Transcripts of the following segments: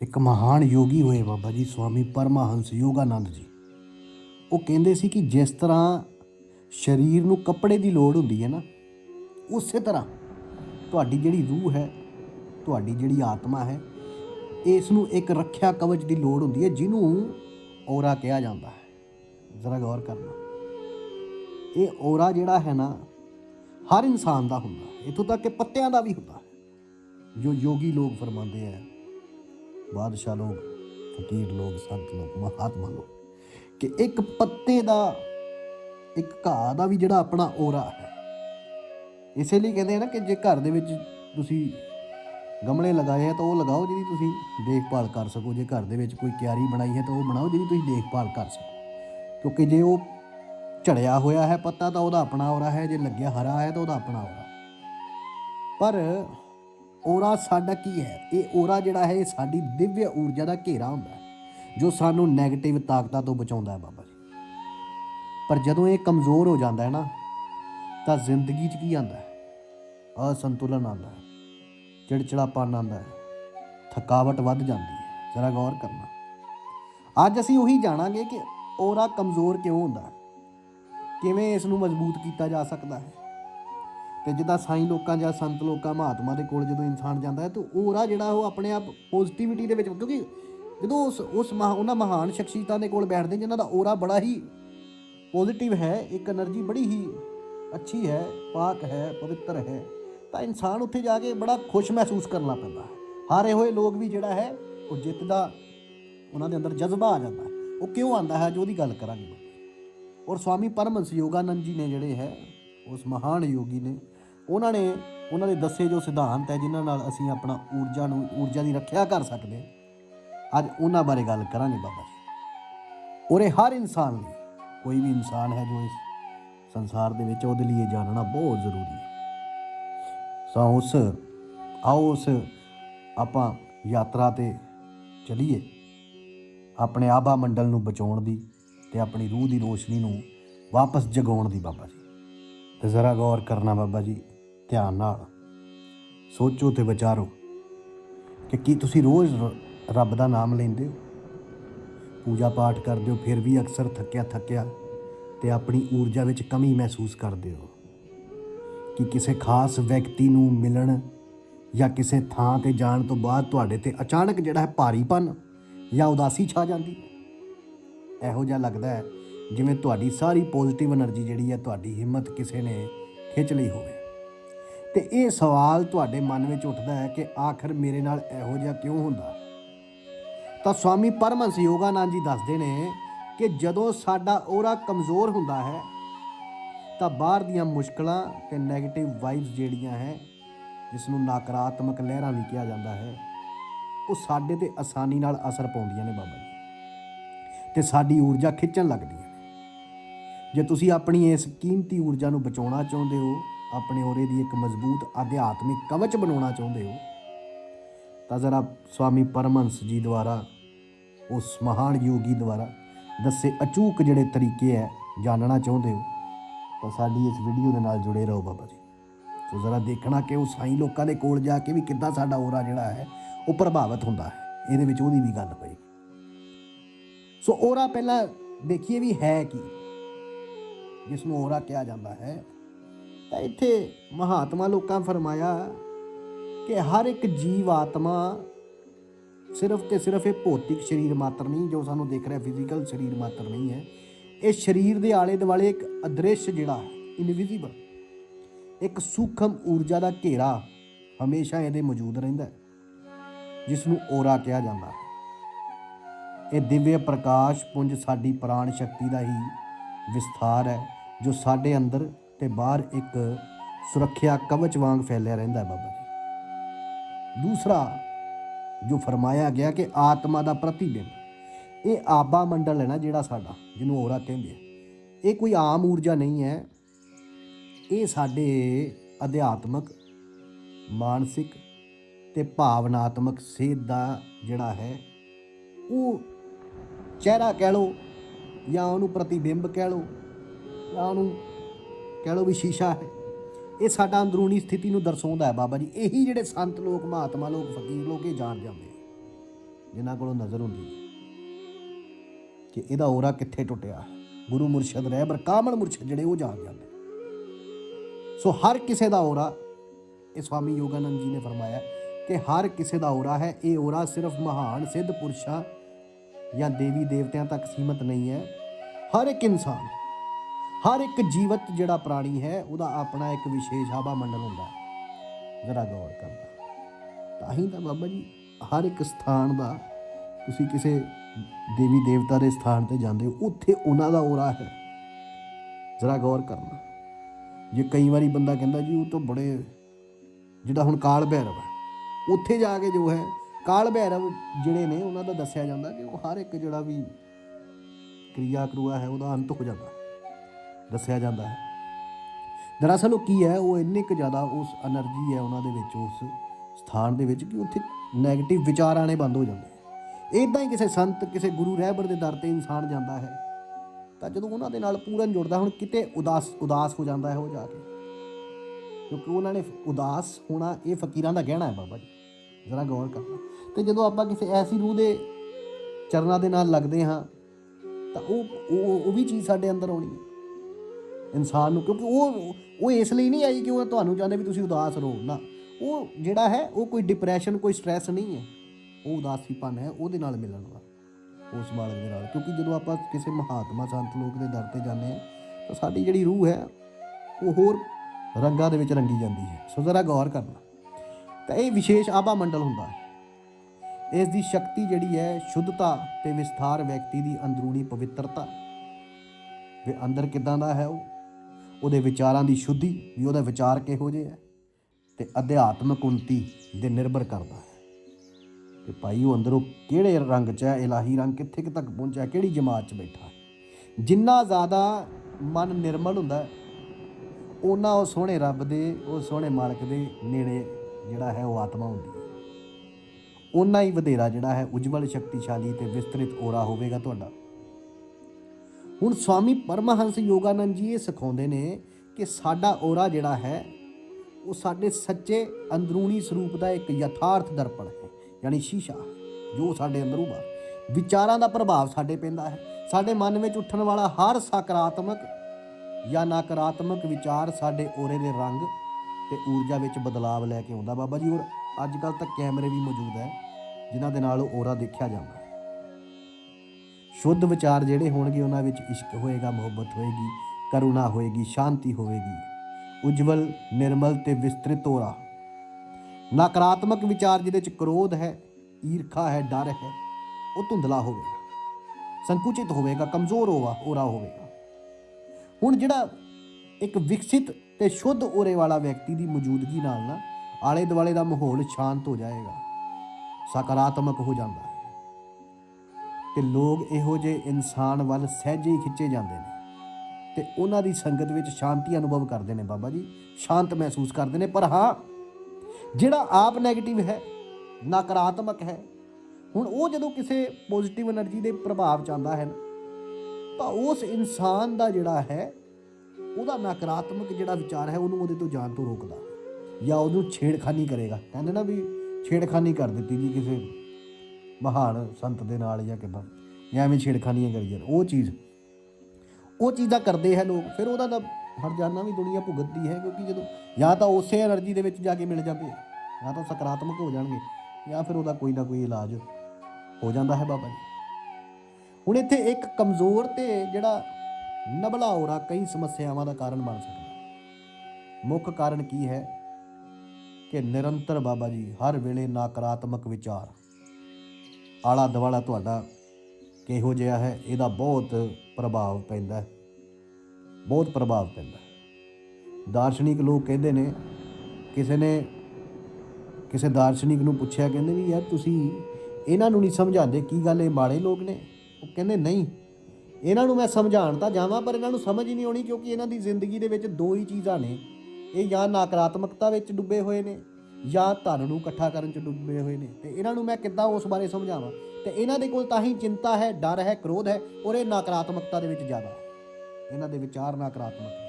ਇੱਕ ਮਹਾਨ ਯੋਗੀ ਹੋਏ ਬਾਬਾ ਜੀ ਸਵਾਮੀ ਪਰਮਹੰਸ ਯੋਗਾਨੰਦ ਜੀ। ਉਹ ਕਹਿੰਦੇ ਸੀ ਕਿ ਜਿਸ ਤਰ੍ਹਾਂ ਸਰੀਰ ਨੂੰ ਕੱਪੜੇ ਦੀ ਲੋੜ ਹੁੰਦੀ ਹੈ ਨਾ, ਉਸੇ ਤਰ੍ਹਾਂ ਤੁਹਾਡੀ ਜਿਹੜੀ ਰੂਹ ਹੈ, ਤੁਹਾਡੀ ਜਿਹੜੀ ਆਤਮਾ ਹੈ ਇਸ ਨੂੰ ਇੱਕ ਰੱਖਿਆ ਕਵਚ ਦੀ ਲੋੜ ਹੁੰਦੀ ਹੈ, ਜਿਹਨੂੰ ਔਰਾ ਕਿਹਾ ਜਾਂਦਾ ਹੈ। ਜ਼ਰਾ ਗੌਰ ਕਰਨਾ। ਇਹ ਔਰਾ ਜਿਹੜਾ ਹੈ ਨਾ, ਹਰ ਇਨਸਾਨ ਦਾ ਹੁੰਦਾ ਹੈ। ਇੱਥੋਂ ਤੱਕ ਕਿ ਪੱਤਿਆਂ ਦਾ ਵੀ ਹੁੰਦਾ ਜੋ ਯੋਗੀ ਲੋਕ ਫਰਮਾਉਂਦੇ ਆ ਬਾਦਸ਼ਾਹ ਲੋਕ, ਫਕੀਰ ਲੋਕ, ਸੰਤ ਲੋਕ, ਮਹਾਤਮਾ ਲੋਕ, ਕਿ ਇੱਕ ਪੱਤੇ ਦਾ, ਇੱਕ ਘਾਹ ਦਾ ਵੀ ਜਿਹੜਾ ਆਪਣਾ ਔਰਾ ਹੈ। ਇਸੇ ਲਈ ਕਹਿੰਦੇ ਆ ਨਾ ਕਿ ਜੇ ਘਰ ਦੇ ਵਿੱਚ ਤੁਸੀਂ ਗਮਲੇ ਲਗਾਏ ਆ ਤਾਂ ਉਹ ਲਗਾਓ ਜਿਹਦੀ ਤੁਸੀਂ ਦੇਖਭਾਲ ਕਰ ਸਕੋ। ਜੇ ਘਰ ਦੇ ਵਿੱਚ ਕੋਈ ਕਿਆਰੀ ਬਣਾਈ ਹੈ ਤਾਂ ਉਹ ਬਣਾਓ ਜਿਹਦੀ ਤੁਸੀਂ ਦੇਖਭਾਲ ਕਰ ਸਕੋ। ਕਿਉਂਕਿ ਜੇ ਉਹ ਝੜਿਆ ਹੋਇਆ ਹੈ ਪੱਤਾ ਤਾਂ ਉਹਦਾ ਆਪਣਾ ਔਰਾ ਹੈ, ਜੇ ਲੱਗਿਆ ਹਰਾ ਹੈ ਤਾਂ ਉਹਦਾ ਆਪਣਾ ਔਰਾ। ਪਰ ਔਰਾ ਸਾਡਾ ਕੀ ਹੈ? ਇਹ ਔਰਾ ਜਿਹੜਾ ਹੈ, ਇਹ ਸਾਡੀ ਦਿਵਯ ਊਰਜਾ ਦਾ ਘੇਰਾ ਹੁੰਦਾ ਹੈ, ਜੋ ਸਾਨੂੰ 네ਗੇਟਿਵ ਤਾਕਤਾਂ ਤੋਂ ਬਚਾਉਂਦਾ ਹੈ ਬਾਬਾ ਜੀ। ਪਰ ਜਦੋਂ ਇਹ ਕਮਜ਼ੋਰ ਹੋ ਜਾਂਦਾ ਹੈ ਨਾ, ਤਾਂ ਜ਼ਿੰਦਗੀ 'ਚ ਕੀ ਆਉਂਦਾ ਹੈ? ਅਸੰਤੁਲਨ ਆਉਂਦਾ ਹੈ, ਚਿੜਚਿੜਾਪਨ ਆਉਂਦਾ ਹੈ, ਥਕਾਵਟ ਵੱਧ ਜਾਂਦੀ ਹੈ। ਜ਼ਰਾ ਗੌਰ ਕਰਨਾ। ਅੱਜ ਅਸੀਂ ਉਹੀ ਜਾਣਾਂਗੇ ਕਿ ਔਰਾ ਕਮਜ਼ੋਰ ਕਿਉਂ ਹੁੰਦਾ ਹੈ? ਕਿਵੇਂ ਇਸ ਨੂੰ ਮਜ਼ਬੂਤ ਕੀਤਾ ਜਾ ਸਕਦਾ ਹੈ? ਤੇ ਜਿੱਦਾਂ ਸਾਈ ਲੋਕਾਂ ਜਾਂ ਸੰਤ ਲੋਕਾਂ, ਮਹਾਤਮਾ ਦੇ ਕੋਲ ਜਦੋਂ ਇਨਸਾਨ ਜਾਂਦਾ ਹੈ, ਤਾਂ ਉਹ ਰਾਹ ਜਿਹੜਾ ਉਹ ਆਪਣੇ ਆਪ ਪੋਜ਼ਿਟਿਵਿਟੀ ਦੇ ਵਿੱਚ, ਕਿਉਂਕਿ ਜਦੋਂ ਉਸ ਉਸ ਉਹਨਾਂ ਮਹਾਨ ਸ਼ਖਸੀਅਤਾਂ ਦੇ ਕੋਲ ਬੈਠਦੇ ਜਿਨ੍ਹਾਂ ਦਾ ਔਰਾ ਬੜਾ ਹੀ ਪੋਜ਼ਿਟਿਵ ਹੈ, ਇੱਕ એનર્ਜੀ ਬੜੀ ਹੀ ਅੱਛੀ ਹੈ, ਪਾਕ ਹੈ, ਪਵਿੱਤਰ ਹੈ, ਤਾਂ ਇਨਸਾਨ ਉੱਥੇ ਜਾ ਕੇ ਬੜਾ ਖੁਸ਼ ਮਹਿਸੂਸ ਕਰਨਾ ਪੈਂਦਾ ਹੈ। ਹਾਰੇ ਹੋਏ ਲੋਕ ਵੀ ਜਿਹੜਾ ਹੈ, ਉਹ ਜਿੱਤ ਦਾ ਉਹਨਾਂ ਦੇ ਅੰਦਰ ਜਜ਼ਬਾ ਆ ਜਾਂਦਾ ਹੈ। ਉਹ ਕਿਉਂ ਆਂਦਾ ਹੈ ਜੋ ਉਹਦੀ ਗੱਲ ਕਰਾਂਗੇ। ਔਰ ਸਵਾਮੀ ਪਰਮਹੰਸ ਯੋਗਾਨੰਦ ਜੀ ਨੇ ਜਿਹੜੇ ਹੈ, ਉਸ ਮਹਾਨ ਯੋਗੀ ਨੇ ਉਹਨਾਂ ਨੇ, ਉਹਨਾਂ ਦੇ ਦੱਸੇ ਜੋ ਸਿਧਾਂਤ ਹੈ ਜਿਨ੍ਹਾਂ ਨਾਲ ਅਸੀਂ ਆਪਣਾ ਊਰਜਾ ਨੂੰ, ਊਰਜਾ ਦੀ ਰੱਖਿਆ ਕਰ ਸਕਦੇ ਹਾਂ। ਅੱਜ ਉਹਨਾਂ ਬਾਰੇ ਗੱਲ ਕਰਾਂਗੇ ਬਾਬਾ ਜੀ। ਔਰ ਇਹ ਹਰ ਇਨਸਾਨ ਲਈ, ਕੋਈ ਵੀ ਇਨਸਾਨ ਹੈ ਜੋ ਇਸ ਸੰਸਾਰ ਦੇ ਵਿੱਚ ਉਹਦੇ ਲਈ ਇਹ ਜਾਣਨਾ ਬਹੁਤ ਜ਼ਰੂਰੀ ਹੈ। ਸੋ ਉਸ, ਆਓ ਉਸ ਆਪਾਂ ਯਾਤਰਾ ਤੇ ਚਲੀਏ। ਆਪਣੇ ਆਭਾ ਮੰਡਲ ਨੂੰ ਬਚਾਉਣ ਦੀ ਤੇ ਆਪਣੀ ਰੂਹ ਦੀ ਰੋਸ਼ਨੀ ਨੂੰ ਵਾਪਸ ਜਗਾਉਣ ਦੀ ਬਾਬਾ ਜੀ। ਤੇ ਜ਼ਰਾ ਗੌਰ ਕਰਨਾ ਬਾਬਾ ਜੀ ਧਿਆਨ ਨਾਲ। ਸੋਚੋ ਤੇ ਵਿਚਾਰੋ ਕਿ ਕੀ ਤੁਸੀਂ ਰੋਜ਼ ਰੱਬ ਦਾ ਨਾਮ ਲੈਂਦੇ ਹੋ? ਪੂਜਾ ਪਾਠ ਕਰਦੇ ਹੋ, ਫਿਰ ਵੀ ਅਕਸਰ ਥੱਕਿਆ ਥੱਕਿਆ ਤੇ ਆਪਣੀ ਊਰਜਾ ਵਿੱਚ ਕਮੀ ਮਹਿਸੂਸ ਕਰਦੇ ਹੋ। ਕਿ ਕਿਸੇ ਖਾਸ ਵਿਅਕਤੀ ਨੂੰ ਮਿਲਣ ਜਾਂ ਕਿਸੇ ਥਾਂ ਤੇ ਜਾਣ ਤੋਂ ਬਾਅਦ ਤੁਹਾਡੇ ਤੇ ਅਚਾਨਕ ਜਿਹੜਾ ਹੈ ਭਾਰੀਪਨ ਜਾਂ ਉਦਾਸੀ ਛਾ ਜਾਂਦੀ? ਹੈ ਇਹੋ ਜਿਹਾ ਲੱਗਦਾ ਹੈ ਜਿਵੇਂ ਤੁਹਾਡੀ ਸਾਰੀ ਪੋਜ਼ਿਟਿਵ એનર્ਜੀ ਜਿਹੜੀ ਹੈ ਤੁਹਾਡੀ ਹਿੰਮਤ ਕਿਸੇ ਨੇ ਖਿੱਚ ਲਈ ਹੋਵੇ। ਤੇ ਇਹ ਸਵਾਲ ਤੁਹਾਡੇ ਮਨ ਵਿੱਚ ਉੱਠਦਾ ਹੈ ਕਿ ਆਖਰ ਮੇਰੇ ਨਾਲ ਇਹੋ ਜਿਹਾ ਕਿਉਂ ਹੁੰਦਾ? ਤਾਂ ਸਵਾਮੀ ਪਰਮਹੰਸ ਯੋਗਾਨੰਦ ਜੀ ਦੱਸਦੇ ਨੇ ਕਿ ਜਦੋਂ ਸਾਡਾ ਔਰਾ ਕਮਜ਼ੋਰ ਹੁੰਦਾ ਹੈ, ਤਾਂ ਬਾਹਰ ਦੀਆਂ ਮੁਸ਼ਕਲਾਂ ਤੇ 네ਗੇਟਿਵ ਵਾਈਬਸ ਜਿਹੜੀਆਂ ਹੈ ਜਿਸ ਨੂੰ ਨਕਾਰਾਤਮਕ ਲਹਿਰਾਂ ਵੀ ਕਿਹਾ ਜਾਂਦਾ ਹੈ, ਉਹ ਸਾਡੇ ਤੇ ਆਸਾਨੀ ਨਾਲ ਅਸਰ ਪਾਉਂਦੀਆਂ ਨੇ ਬਾਬਾ ਜੀ। ਤੇ ਸਾਡੀ ਊਰਜਾ ਖਿੱਚਣ ਲੱਗਦੀਆਂ ਨੇ। ਜੇ ਤੁਸੀਂ ਆਪਣੀ ਇਸ ਕੀਮਤੀ ਊਰਜਾ ਨੂੰ ਬਚਾਉਣਾ ਚਾਹੁੰਦੇ ਹੋ ਆਪਣੇ ਔਰੇ ਦੀ ਇੱਕ ਮਜ਼ਬੂਤ ਅਧਿਆਤਮਿਕ ਕਵਚ ਬਣਾਉਣਾ ਚਾਹੁੰਦੇ ਹੋ, ਤਾਂ ਜ਼ਰਾ ਸਵਾਮੀ ਪਰਮਹੰਸ ਜੀ ਦੁਆਰਾ, ਉਸ ਮਹਾਨ ਯੋਗੀ ਦੁਆਰਾ ਦੱਸੇ ਅਚੂਕ ਜਿਹੜੇ ਤਰੀਕੇ ਹੈ ਜਾਣਨਾ ਚਾਹੁੰਦੇ ਹੋ, ਤਾਂ ਸਾਡੀ ਇਸ ਵੀਡੀਓ ਦੇ ਨਾਲ ਜੁੜੇ ਰਹੋ ਬਾਬਾ ਜੀ। ਸੋ ਜ਼ਰਾ ਦੇਖਣਾ ਕਿ ਉਹ ਸਾਈਂ ਲੋਕਾਂ ਦੇ ਕੋਲ ਜਾ ਕੇ ਵੀ ਕਿੱਦਾਂ ਸਾਡਾ ਔਰਾ ਜਿਹੜਾ ਹੈ, ਉਹ ਪ੍ਰਭਾਵਿਤ ਹੁੰਦਾ ਹੈ, ਇਹਦੇ ਵਿੱਚ ਉਹਦੀ ਵੀ ਗੱਲ ਹੋਏਗੀ ਸੋ ਔਰਾ ਪਹਿਲਾਂ ਦੇਖੀਏ ਵੀ ਹੈ ਕੀ ਜਿਸ ਨੂੰ ਔਰਾ ਕਿਹਾ ਜਾਂਦਾ ਹੈ ਤਾਂ ਇੱਥੇ ਮਹਾਤਮਾ ਲੋਕਾਂ ਫਰਮਾਇਆ ਕਿ ਹਰ ਇੱਕ ਜੀਵ ਆਤਮਾ ਸਿਰਫ ਤੇ ਸਿਰਫ ਇਹ ਭੌਤਿਕ ਸਰੀਰ ਮਾਤਰ ਨਹੀਂ, ਜੋ ਸਾਨੂੰ ਦੇਖ ਰਿਹਾ ਫਿਜ਼ੀਕਲ ਸਰੀਰ ਮਾਤਰ ਨਹੀਂ ਹੈ। ਇਹ ਸਰੀਰ ਦੇ ਆਲੇ ਦੁਆਲੇ ਇੱਕ ਅਦ੍ਰਿਸ਼ ਜਿਹੜਾ ਹੈ ਇਨਵਿਜ਼ੀਬਲ ਇੱਕ ਸੂਖਮ ਊਰਜਾ ਦਾ ਘੇਰਾ ਹਮੇਸ਼ਾ ਇਹਦੇ ਮੌਜੂਦ ਰਹਿੰਦਾ ਹੈ ਜਿਸ ਨੂੰ ਔਰਾ ਕਿਹਾ ਜਾਂਦਾ ਹੈ। ਇਹ ਦਿਵਯ ਪ੍ਰਕਾਸ਼ ਪੁੰਜ ਸਾਡੀ ਪ੍ਰਾਣ ਸ਼ਕਤੀ ਦਾ ਹੀ ਵਿਸਥਾਰ ਹੈ, ਜੋ ਸਾਡੇ ਅੰਦਰ ਤੇ ਬਾਹਰ ਇੱਕ ਸੁਰੱਖਿਆ ਕਵਚ ਵਾਂਗ ਫੈਲਿਆ ਰਹਿੰਦਾ ਬਾਬਾ ਜੀ। ਦੂਸਰਾ ਜੋ ਫਰਮਾਇਆ ਗਿਆ ਕਿ ਆਤਮਾ ਦਾ ਪ੍ਰਤੀਬਿੰਬ, ਇਹ ਆਬਾ ਮੰਡਲ ਹੈ ਨਾ ਜਿਹੜਾ ਸਾਡਾ, ਜਿਹਨੂੰ ਔਰਾ ਕਹਿੰਦੇ ਆ। ਇਹ ਕੋਈ ਆਮ ਊਰਜਾ ਨਹੀਂ ਹੈ। ਇਹ ਸਾਡੇ ਅਧਿਆਤਮਕ, ਮਾਨਸਿਕ ਤੇ ਭਾਵਨਾਤਮਕ ਸਿਹਤ ਦਾ ਜਿਹੜਾ ਹੈ, ਉਹ ਚਿਹਰਾ ਕਹਿ ਲਓ ਜਾਂ ਉਹਨੂੰ ਪ੍ਰਤੀਬਿੰਬ ਕਹਿ ਲਓ ਜਾਂ ਉਹਨੂੰ ਕਹਿ ਲਓ ਵੀ ਸ਼ੀਸ਼ਾ ਹੈ। ਇਹ ਸਾਡਾ ਅੰਦਰੂਨੀ ਸਥਿਤੀ ਨੂੰ ਦਰਸਾਉਂਦਾ ਹੈ ਬਾਬਾ ਜੀ। ਇਹੀ ਜਿਹੜੇ ਸੰਤ ਲੋਕ, ਮਹਾਤਮਾ ਲੋਕ, ਫਕੀਰ ਲੋਕ ਇਹ ਜਾਣ ਜਾਂਦੇ ਆ। ਜਿਨ੍ਹਾਂ ਕੋਲੋਂ ਨਜ਼ਰ ਹੁੰਦੀ ਕਿ ਇਹਦਾ ਔਰਾ ਕਿੱਥੇ ਟੁੱਟਿਆ ਹੈ। ਗੁਰੂ ਮੁਰਸ਼ਿਦ ਰਹਿਬਰ ਕਾਮਲ ਮੁਰਸ਼ਦ ਜਿਹੜੇ ਉਹ ਜਾਣ ਜਾਂਦੇ ਸੋ ਹਰ ਕਿਸੇ ਦਾ ਔਰਾ, ਇਹ ਸਵਾਮੀ ਯੋਗਾਨੰਦ ਜੀ ਨੇ ਫਰਮਾਇਆ ਕਿ ਹਰ ਕਿਸੇ ਦਾ ਔਰਾ ਹੈ। ਇਹ ਔਰਾ ਸਿਰਫ ਮਹਾਨ, ਸਿੱਧ ਪੁਰਸ਼ਾਂ ਜਾਂ ਦੇਵੀ ਦੇਵਤਿਆਂ ਤੱਕ ਸੀਮਤ ਨਹੀਂ ਹੈ। ਹਰ ਇੱਕ ਇਨਸਾਨ ਹਰ ਇੱਕ ਜੀਵਤ ਜਿਹੜਾ ਪ੍ਰਾਣੀ ਹੈ, ਉਹਦਾ ਆਪਣਾ ਇੱਕ ਵਿਸ਼ੇਸ਼ ਆਭਾ ਮੰਡਲ ਹੁੰਦਾ ਹੈ। ਜ਼ਰਾ ਗੌਰ ਕਰਨਾ। ਤਾਂ ਹੀ ਤਾਂ ਬਾਬਾ ਜੀ, ਹਰ ਇੱਕ ਸਥਾਨ ਦਾ ਤੁਸੀਂ ਕਿਸੇ ਦੇਵੀ ਦੇਵਤਾ ਦੇ ਸਥਾਨ ਤੇ ਜਾਂਦੇ ਹੋ, ਉੱਥੇ ਉਹਨਾਂ ਦਾ ਔਰਾ ਹੈ। ਜ਼ਰਾ ਗੌਰ ਕਰਨਾ। ਜੇ ਕਈ ਵਾਰੀ ਬੰਦਾ ਕਹਿੰਦਾ ਜੀ, ਉਹ ਤਾਂ ਬੜੇ ਜਿਹੜਾ ਹੁਣ ਕਾਲ ਭੈਰਵ ਹੈ, ਉੱਥੇ ਜਾ ਕੇ ਜੋ ਹੈ, ਕਾਲ ਭੈਰਵ ਜਿਹੜੇ ਨੇ, ਉਹਨਾਂ ਦਾ ਦੱਸਿਆ ਜਾਂਦਾ ਕਿ ਉਹ ਹਰ ਇੱਕ ਜਿਹੜਾ ਵੀ ਕਿਰਿਆ ਕਰੂਆ ਹੈ, ਉਹਦਾ ਅੰਤ ਹੋ ਜਾਂਦਾ। ਦੱਸਿਆ ਜਾਂਦਾ ਹੈ। ਦਰਅਸਲ ਉਹ ਕੀ ਹੈ? ਉਹ ਇੰਨੇ ਕੁ ਜ਼ਿਆਦਾ ਉਸ એનર્ਜੀ ਹੈ ਉਹਨਾਂ ਦੇ ਵਿੱਚ, ਉਸ ਸਥਾਨ ਦੇ ਵਿੱਚ ਕਿ ਉੱਥੇ 네ਗੇਟਿਵ ਵਿਚਾਰ ਆਣੇ ਬੰਦ ਹੋ ਜਾਂਦੇ ਆ ਇਦਾਂ ਹੀ ਕਿਸੇ ਸੰਤ, ਕਿਸੇ ਗੁਰੂ ਰਹਿਬਰ ਦੇ ਦਰ ਤੇ ਇਨਸਾਨ ਜਾਂਦਾ ਹੈ, ਤਾਂ ਜਦੋਂ ਉਹਨਾਂ ਦੇ ਨਾਲ ਪੂਰਨ ਜੁੜਦਾ ਹੁਣ ਕਿਤੇ ਉਦਾਸ ਉਦਾਸ ਹੋ ਜਾਂਦਾ ਹੈ ਉਹ ਜਾ ਕੇ। ਕਿਉਂਕਿ ਉਹਨਾਂ ਨੇ ਉਦਾਸ ਹੋਣਾ, ਇਹ ਫਕੀਰਾਂ ਦਾ ਕਹਿਣਾ ਹੈ ਬਾਬਾ ਜੀ। ਜ਼ਰਾ ਗੌਰ ਕਰਨਾ। ਤੇ ਜਦੋਂ ਆਪਾਂ ਕਿਸੇ ਐਸੀ ਰੂਹ ਦੇ ਚਰਨਾਂ ਦੇ ਨਾਲ ਲੱਗਦੇ ਹਾਂ, ਤਾਂ ਉਹ ਉਹ ਵੀ ਚੀਜ਼ ਸਾਡੇ ਅੰਦਰ ਆਉਣੀ ਹੈ। ਇਨਸਾਨ ਨੂੰ, ਕਿਉਂਕਿ ਉਹ ਉਹ ਇਸ ਲਈ ਨਹੀਂ ਆਈ ਕਿ ਉਹ ਤੁਹਾਨੂੰ ਚਾਹੁੰਦੇ ਵੀ ਤੁਸੀਂ ਉਦਾਸ ਰਹੋ, ਨਾ। ਉਹ ਜਿਹੜਾ ਹੈ, ਉਹ ਕੋਈ ਡਿਪਰੈਸ਼ਨ ਕੋਈ ਸਟ੍ਰੈਸ ਨਹੀਂ ਹੈ। ਉਹ ਉਦਾਸੀਪਨ ਹੈ, ਉਹਦੇ ਨਾਲ ਮਿਲਣ ਦਾ ਉਸ ਮਾਲਕ ਦੇ ਨਾਲ। ਕਿਉਂਕਿ ਜਦੋਂ ਆਪਾਂ ਕਿਸੇ ਮਹਾਤਮਾ ਸੰਤ ਲੋਕ ਦੇ ਦਰ ਤੇ ਜਾਂਦੇ ਹਾਂ, ਤਾਂ ਸਾਡੀ ਜਿਹੜੀ ਰੂਹ ਹੈ, ਉਹ ਹੋਰ ਰੰਗਾਂ ਦੇ ਵਿੱਚ ਰੰਗੀ ਜਾਂਦੀ ਹੈ। ਸੋ ਜ਼ਰਾ ਗੌਰ ਕਰਨਾ। ਤਾਂ ਇਹ ਵਿਸ਼ੇਸ਼ ਆਭਾ ਮੰਡਲ ਹੁੰਦਾ ਹੈ। ਇਸ ਦੀ ਸ਼ਕਤੀ ਜਿਹੜੀ ਹੈ, ਸ਼ੁੱਧਤਾ ਤੇ ਵਿਸਥਾਰ ਵਿਅਕਤੀ ਦੀ ਅੰਦਰੂਨੀ ਪਵਿੱਤਰਤਾ। ਵੀ ਅੰਦਰ ਕਿਦਾਂ ਦਾ ਹੈ ਉਹ? ਉਹਦੇ ਵਿਚਾਰਾਂ ਦੀ ਸ਼ੁੱਧੀ ਵੀ ਉਹਦਾ ਵਿਚਾਰ ਕਿਹੋ ਜਿਹਾ ਹੈ ਤੇ ਅਧਿਆਤਮਕ ਉન્નਤੀ ਦੇ ਨਿਰਭਰ ਕਰਦਾ ਹੈ। ਕਿ ਭਾਈ ਉਹ ਅੰਦਰੋਂ ਕਿਹੜੇ ਰੰਗ 'ਚ ਹੈ, ਇਲਾਹੀ ਰੰਗ ਕਿੱਥੇ ਕੁ ਤੱਕ ਪਹੁੰਚਿਆ, ਕਿਹੜੀ ਜਮਾਤ 'ਚ ਬੈਠਾ ਹੈ? ਜਿੰਨਾ ਜ਼ਿਆਦਾ ਮਨ ਨਿਰਮਲ ਹੁੰਦਾ ਹੈ ਉਹਨਾਂ ਉਹ ਸੋਹਣੇ ਰੱਬ ਦੇ, ਉਹ ਸੋਹਣੇ ਮਾਲਕ ਦੇ ਨੇੜੇ ਜਿਹੜਾ ਹੈ ਉਹ ਆਤਮਾ ਹੁੰਦੀ ਹੈ। ਉਹਨਾਂ ਹੀ ਵਧੇਰਾ ਜਿਹੜਾ ਹੈ, ਉਜਵਲ ਸ਼ਕਤੀਸ਼ਾਲੀ ਤੇ ਵਿਸਤ੍ਰਿਤ ਔਰਾ ਹੋਵੇਗਾ ਤੁਹਾਡਾ। ਹੁਣ ਸਵਾਮੀ ਪਰਮਹੰਸ ਯੋਗਾਨੰਦ ਜੀ ਇਹ ਸਿਖਾਉਂਦੇ ਨੇ ਕਿ ਸਾਡਾ ਔਰਾ ਜਿਹੜਾ ਹੈ, ਉਹ ਸਾਡੇ ਸੱਚੇ ਅੰਦਰੂਨੀ ਸਰੂਪ ਦਾ ਇੱਕ ਯਥਾਰਥ ਦਰਪਣ ਹੈ, ਯਾਨੀ ਸ਼ੀਸ਼ਾ, ਜੋ ਸਾਡੇ ਅੰਦਰ ਉਭਾ ਵਿਚਾਰਾਂ ਦਾ ਪ੍ਰਭਾਵ ਸਾਡੇ ਪੈਂਦਾ ਹੈ। ਸਾਡੇ ਮਨ ਵਿੱਚ ਉੱਠਣ ਵਾਲਾ ਹਰ ਸਕਾਰਾਤਮਕ ਜਾਂ ਨਕਾਰਾਤਮਕ ਵਿਚਾਰ ਸਾਡੇ ਔਰੇ ਦੇ ਰੰਗ ਤੇ ਊਰਜਾ ਵਿੱਚ ਬਦਲਾਵ ਲੈ ਕੇ ਆਉਂਦਾ। ਬਾਬਾ ਜੀ ਔਰ ਅੱਜ ਕੱਲ ਤਾਂ ਕੈਮਰੇ ਵੀ ਮੌਜੂਦ ਹੈ, ਜਿਨ੍ਹਾਂ ਦੇ ਨਾਲ ਉਹ ਔਰਾ ਦੇਖਿਆ ਜਾਂਦਾ। ਸ਼ੁੱਧ ਵਿਚਾਰ ਜਿਹੜੇ ਹੋਣਗੇ ਉਹਨਾਂ ਵਿੱਚ ਇਸ਼ਕ ਹੋਏਗਾ, ਮੁਹੱਬਤ ਹੋਏਗੀ, ਕਰੁਣਾ ਹੋਏਗੀ, ਸ਼ਾਂਤੀ ਹੋਵੇਗੀ। ਉਜਵਲ, ਨਿਰਮਲ ਤੇ ਵਿਸਤ੍ਰਿਤ ਔਰਾ ਨਕਾਰਾਤਮਕ ਵਿਚਾਰ ਜਿਹਦੇ ਚ ਕ੍ਰੋਧ ਹੈ, ਈਰਖਾ ਹੈ, ਡਰ ਹੈ, ਉਹ ਧੁੰਦਲਾ ਹੋਵੇਗਾ। ਸੰਕੁਚਿਤ ਹੋਵੇਗਾ, ਕਮਜ਼ੋਰ ਹੋਵਾ ਔਰਾ ਹੋਵੇਗਾ। ਹੁਣ ਜਿਹੜਾ ਇੱਕ ਵਿਕਸਿਤ ਤੇ ਸ਼ੁੱਧ ਔਰੇ ਵਾਲਾ ਵਿਅਕਤੀ ਦੀ ਮੌਜੂਦਗੀ ਨਾਲ ਨਾ ਆਲੇ ਦੁਆਲੇ ਦਾ ਮਾਹੌਲ ਸ਼ਾਂਤ ਹੋ ਜਾਏਗਾ, ਸਕਾਰਾਤਮਕ ਹੋ ਜਾਂਦਾ। ਤੇ ਲੋਕ ਇਹੋ ਜਿਹੇ ਇਨਸਾਨ ਵੱਲ ਸਹਿਜੇ ਹੀ ਖਿੱਚੇ ਜਾਂਦੇ ਨੇ। ਤੇ ਉਹਨਾਂ ਦੀ ਸੰਗਤ ਵਿੱਚ ਸ਼ਾਂਤੀ ਅਨੁਭਵ ਕਰਦੇ ਨੇ ਬਾਬਾ ਜੀ, ਸ਼ਾਂਤ ਮਹਿਸੂਸ ਕਰਦੇ ਨੇ। ਪਰ ਹਾਂ, ਜਿਹੜਾ ਆਪ ਨੈਗੇਟਿਵ ਹੈ, ਨਕਾਰਾਤਮਕ ਹੈ, ਹੁਣ ਉਹ ਜਦੋਂ ਕਿਸੇ ਪੋਜ਼ਿਟਿਵ એનર્ਜੀ ਦੇ ਪ੍ਰਭਾਵ ਚ ਆਉਂਦਾ ਹੈ ਤਾਂ ਉਸ ਇਨਸਾਨ ਦਾ ਜਿਹੜਾ ਹੈ, ਉਹਦਾ ਨਕਾਰਾਤਮਕ ਜਿਹੜਾ ਵਿਚਾਰ ਹੈ, ਉਹਨੂੰ ਉਹਦੇ ਤੋਂ ਜਾਣ ਤੋਂ ਰੋਕਦਾ। ਜਾਂ ਉਹਨੂੰ ਛੇੜਖਾਨੀ ਕਰੇਗਾ। ਕਹਿੰਦੇ ਨਾ ਵੀ ਛੇੜਖਾਨੀ ਕਰ ਦਿੱਤੀ ਜੀ ਕਿਸੇ ਨੂੰ। ਮਹਾਨ ਸੰਤ ਦੇ ਨਾਲ ਜਾਂ ਕਿਦਾਂ। ਜਾਂ ਐਵੇਂ ਛੇੜਖਾਨੀਆਂ ਕਰੀ ਜਾਣ ਉਹ ਚੀਜ਼, ਉਹ ਚੀਜ਼ਾਂ ਕਰਦੇ ਹੈ ਲੋਕ। ਫਿਰ ਉਹਦਾ ਤਾਂ ਹਰਜਾਨਾ ਵੀ ਦੁਨੀਆ ਭੁਗਤਦੀ ਹੈ, ਕਿਉਂਕਿ ਜਦੋਂ ਜਾਂ ਤਾਂ ਉਸੇ એનર્ਜੀ ਦੇ ਵਿੱਚ ਜਾ ਕੇ ਮਿਲ ਜਾਂਦੇ ਜਾਂ ਤਾਂ ਸਕਾਰਾਤਮਕ ਹੋ ਜਾਣਗੇ, ਜਾਂ ਫਿਰ ਉਹਦਾ ਕੋਈ ਨਾ ਕੋਈ ਇਲਾਜ ਹੋ ਜਾਂਦਾ ਹੈ ਬਾਬਾ ਜੀ। ਹੁਣ ਇੱਥੇ ਇੱਕ ਕਮਜ਼ੋਰ ਤੇ ਜਿਹੜਾ ਨਬਲਾ ਔਰਾ ਕਈ ਸਮੱਸਿਆਵਾਂ ਦਾ ਕਾਰਨ ਬਣ ਸਕਦਾ ਮੁੱਖ ਕਾਰਨ ਕੀ ਹੈ? ਕਿ ਨਿਰੰਤਰ ਬਾਬਾ ਜੀ, ਹਰ ਵੇਲੇ ਨਕਾਰਾਤਮਕ ਵਿਚਾਰ। ਆਲਾ ਦਵਾਲਾ ਤੁਹਾਡਾ ਕਿਹੋ ਜਿਹਾ ਹੈ, ਇਹਦਾ ਬਹੁਤ ਪ੍ਰਭਾਵ ਪੈਂਦਾ ਬਹੁਤ ਪ੍ਰਭਾਵ ਪੈਂਦਾ ਦਾਰਸ਼ਨਿਕ ਲੋਕ ਕਹਿੰਦੇ ਨੇ, ਕਿਸੇ ਨੇ, ਕਿਸੇ ਦਾਰਸ਼ਨਿਕ ਨੂੰ ਪੁੱਛਿਆ, ਕਹਿੰਦੇ ਵੀ ਯਾਰ ਤੁਸੀਂ ਇਹਨਾਂ ਨੂੰ ਨਹੀਂ ਸਮਝਾਉਂਦੇ ਕੀ ਗੱਲ ਇਹ ਮਾੜੇ ਲੋਕ ਨੇ? ਉਹ ਕਹਿੰਦੇ ਨਹੀਂ, ਇਹਨਾਂ ਨੂੰ ਮੈਂ ਸਮਝਾਉਣ ਤਾਂ ਜਾਵਾਂ, ਪਰ ਇਹਨਾਂ ਨੂੰ ਸਮਝ ਹੀ ਨਹੀਂ ਆਉਣੀ ਕਿਉਂਕਿ ਇਹਨਾਂ ਦੀ ਜ਼ਿੰਦਗੀ ਦੇ ਵਿੱਚ ਦੋ ਹੀ ਚੀਜ਼ਾਂ ਨੇ। ਇਹ ਜਾਂ ਨਕਾਰਾਤਮਕਤਾ ਵਿੱਚ ਡੁੱਬੇ ਹੋਏ ਨੇ ਜਾਂ ਧਨ ਨੂੰ ਇਕੱਠਾ ਕਰਨ 'ਚ ਡੁੱਬੇ ਹੋਏ ਨੇ। ਤੇ ਇਹਨਾਂ ਨੂੰ ਮੈਂ ਕਿੱਦਾਂ ਉਸ ਬਾਰੇ ਸਮਝਾਵਾਂ? ਤੇ ਇਹਨਾਂ ਦੇ ਕੋਲ ਤਾਂ ਹੀ ਚਿੰਤਾ ਹੈ, ਡਰ ਹੈ, ਕ੍ਰੋਧ ਹੈ ਔਰ ਇਹ ਨਕਾਰਾਤਮਕਤਾ ਦੇ ਵਿੱਚ ਜ਼ਿਆਦਾ ਇਹਨਾਂ ਦੇ ਵਿਚਾਰ ਨਕਾਰਾਤਮਕ ਨੇ।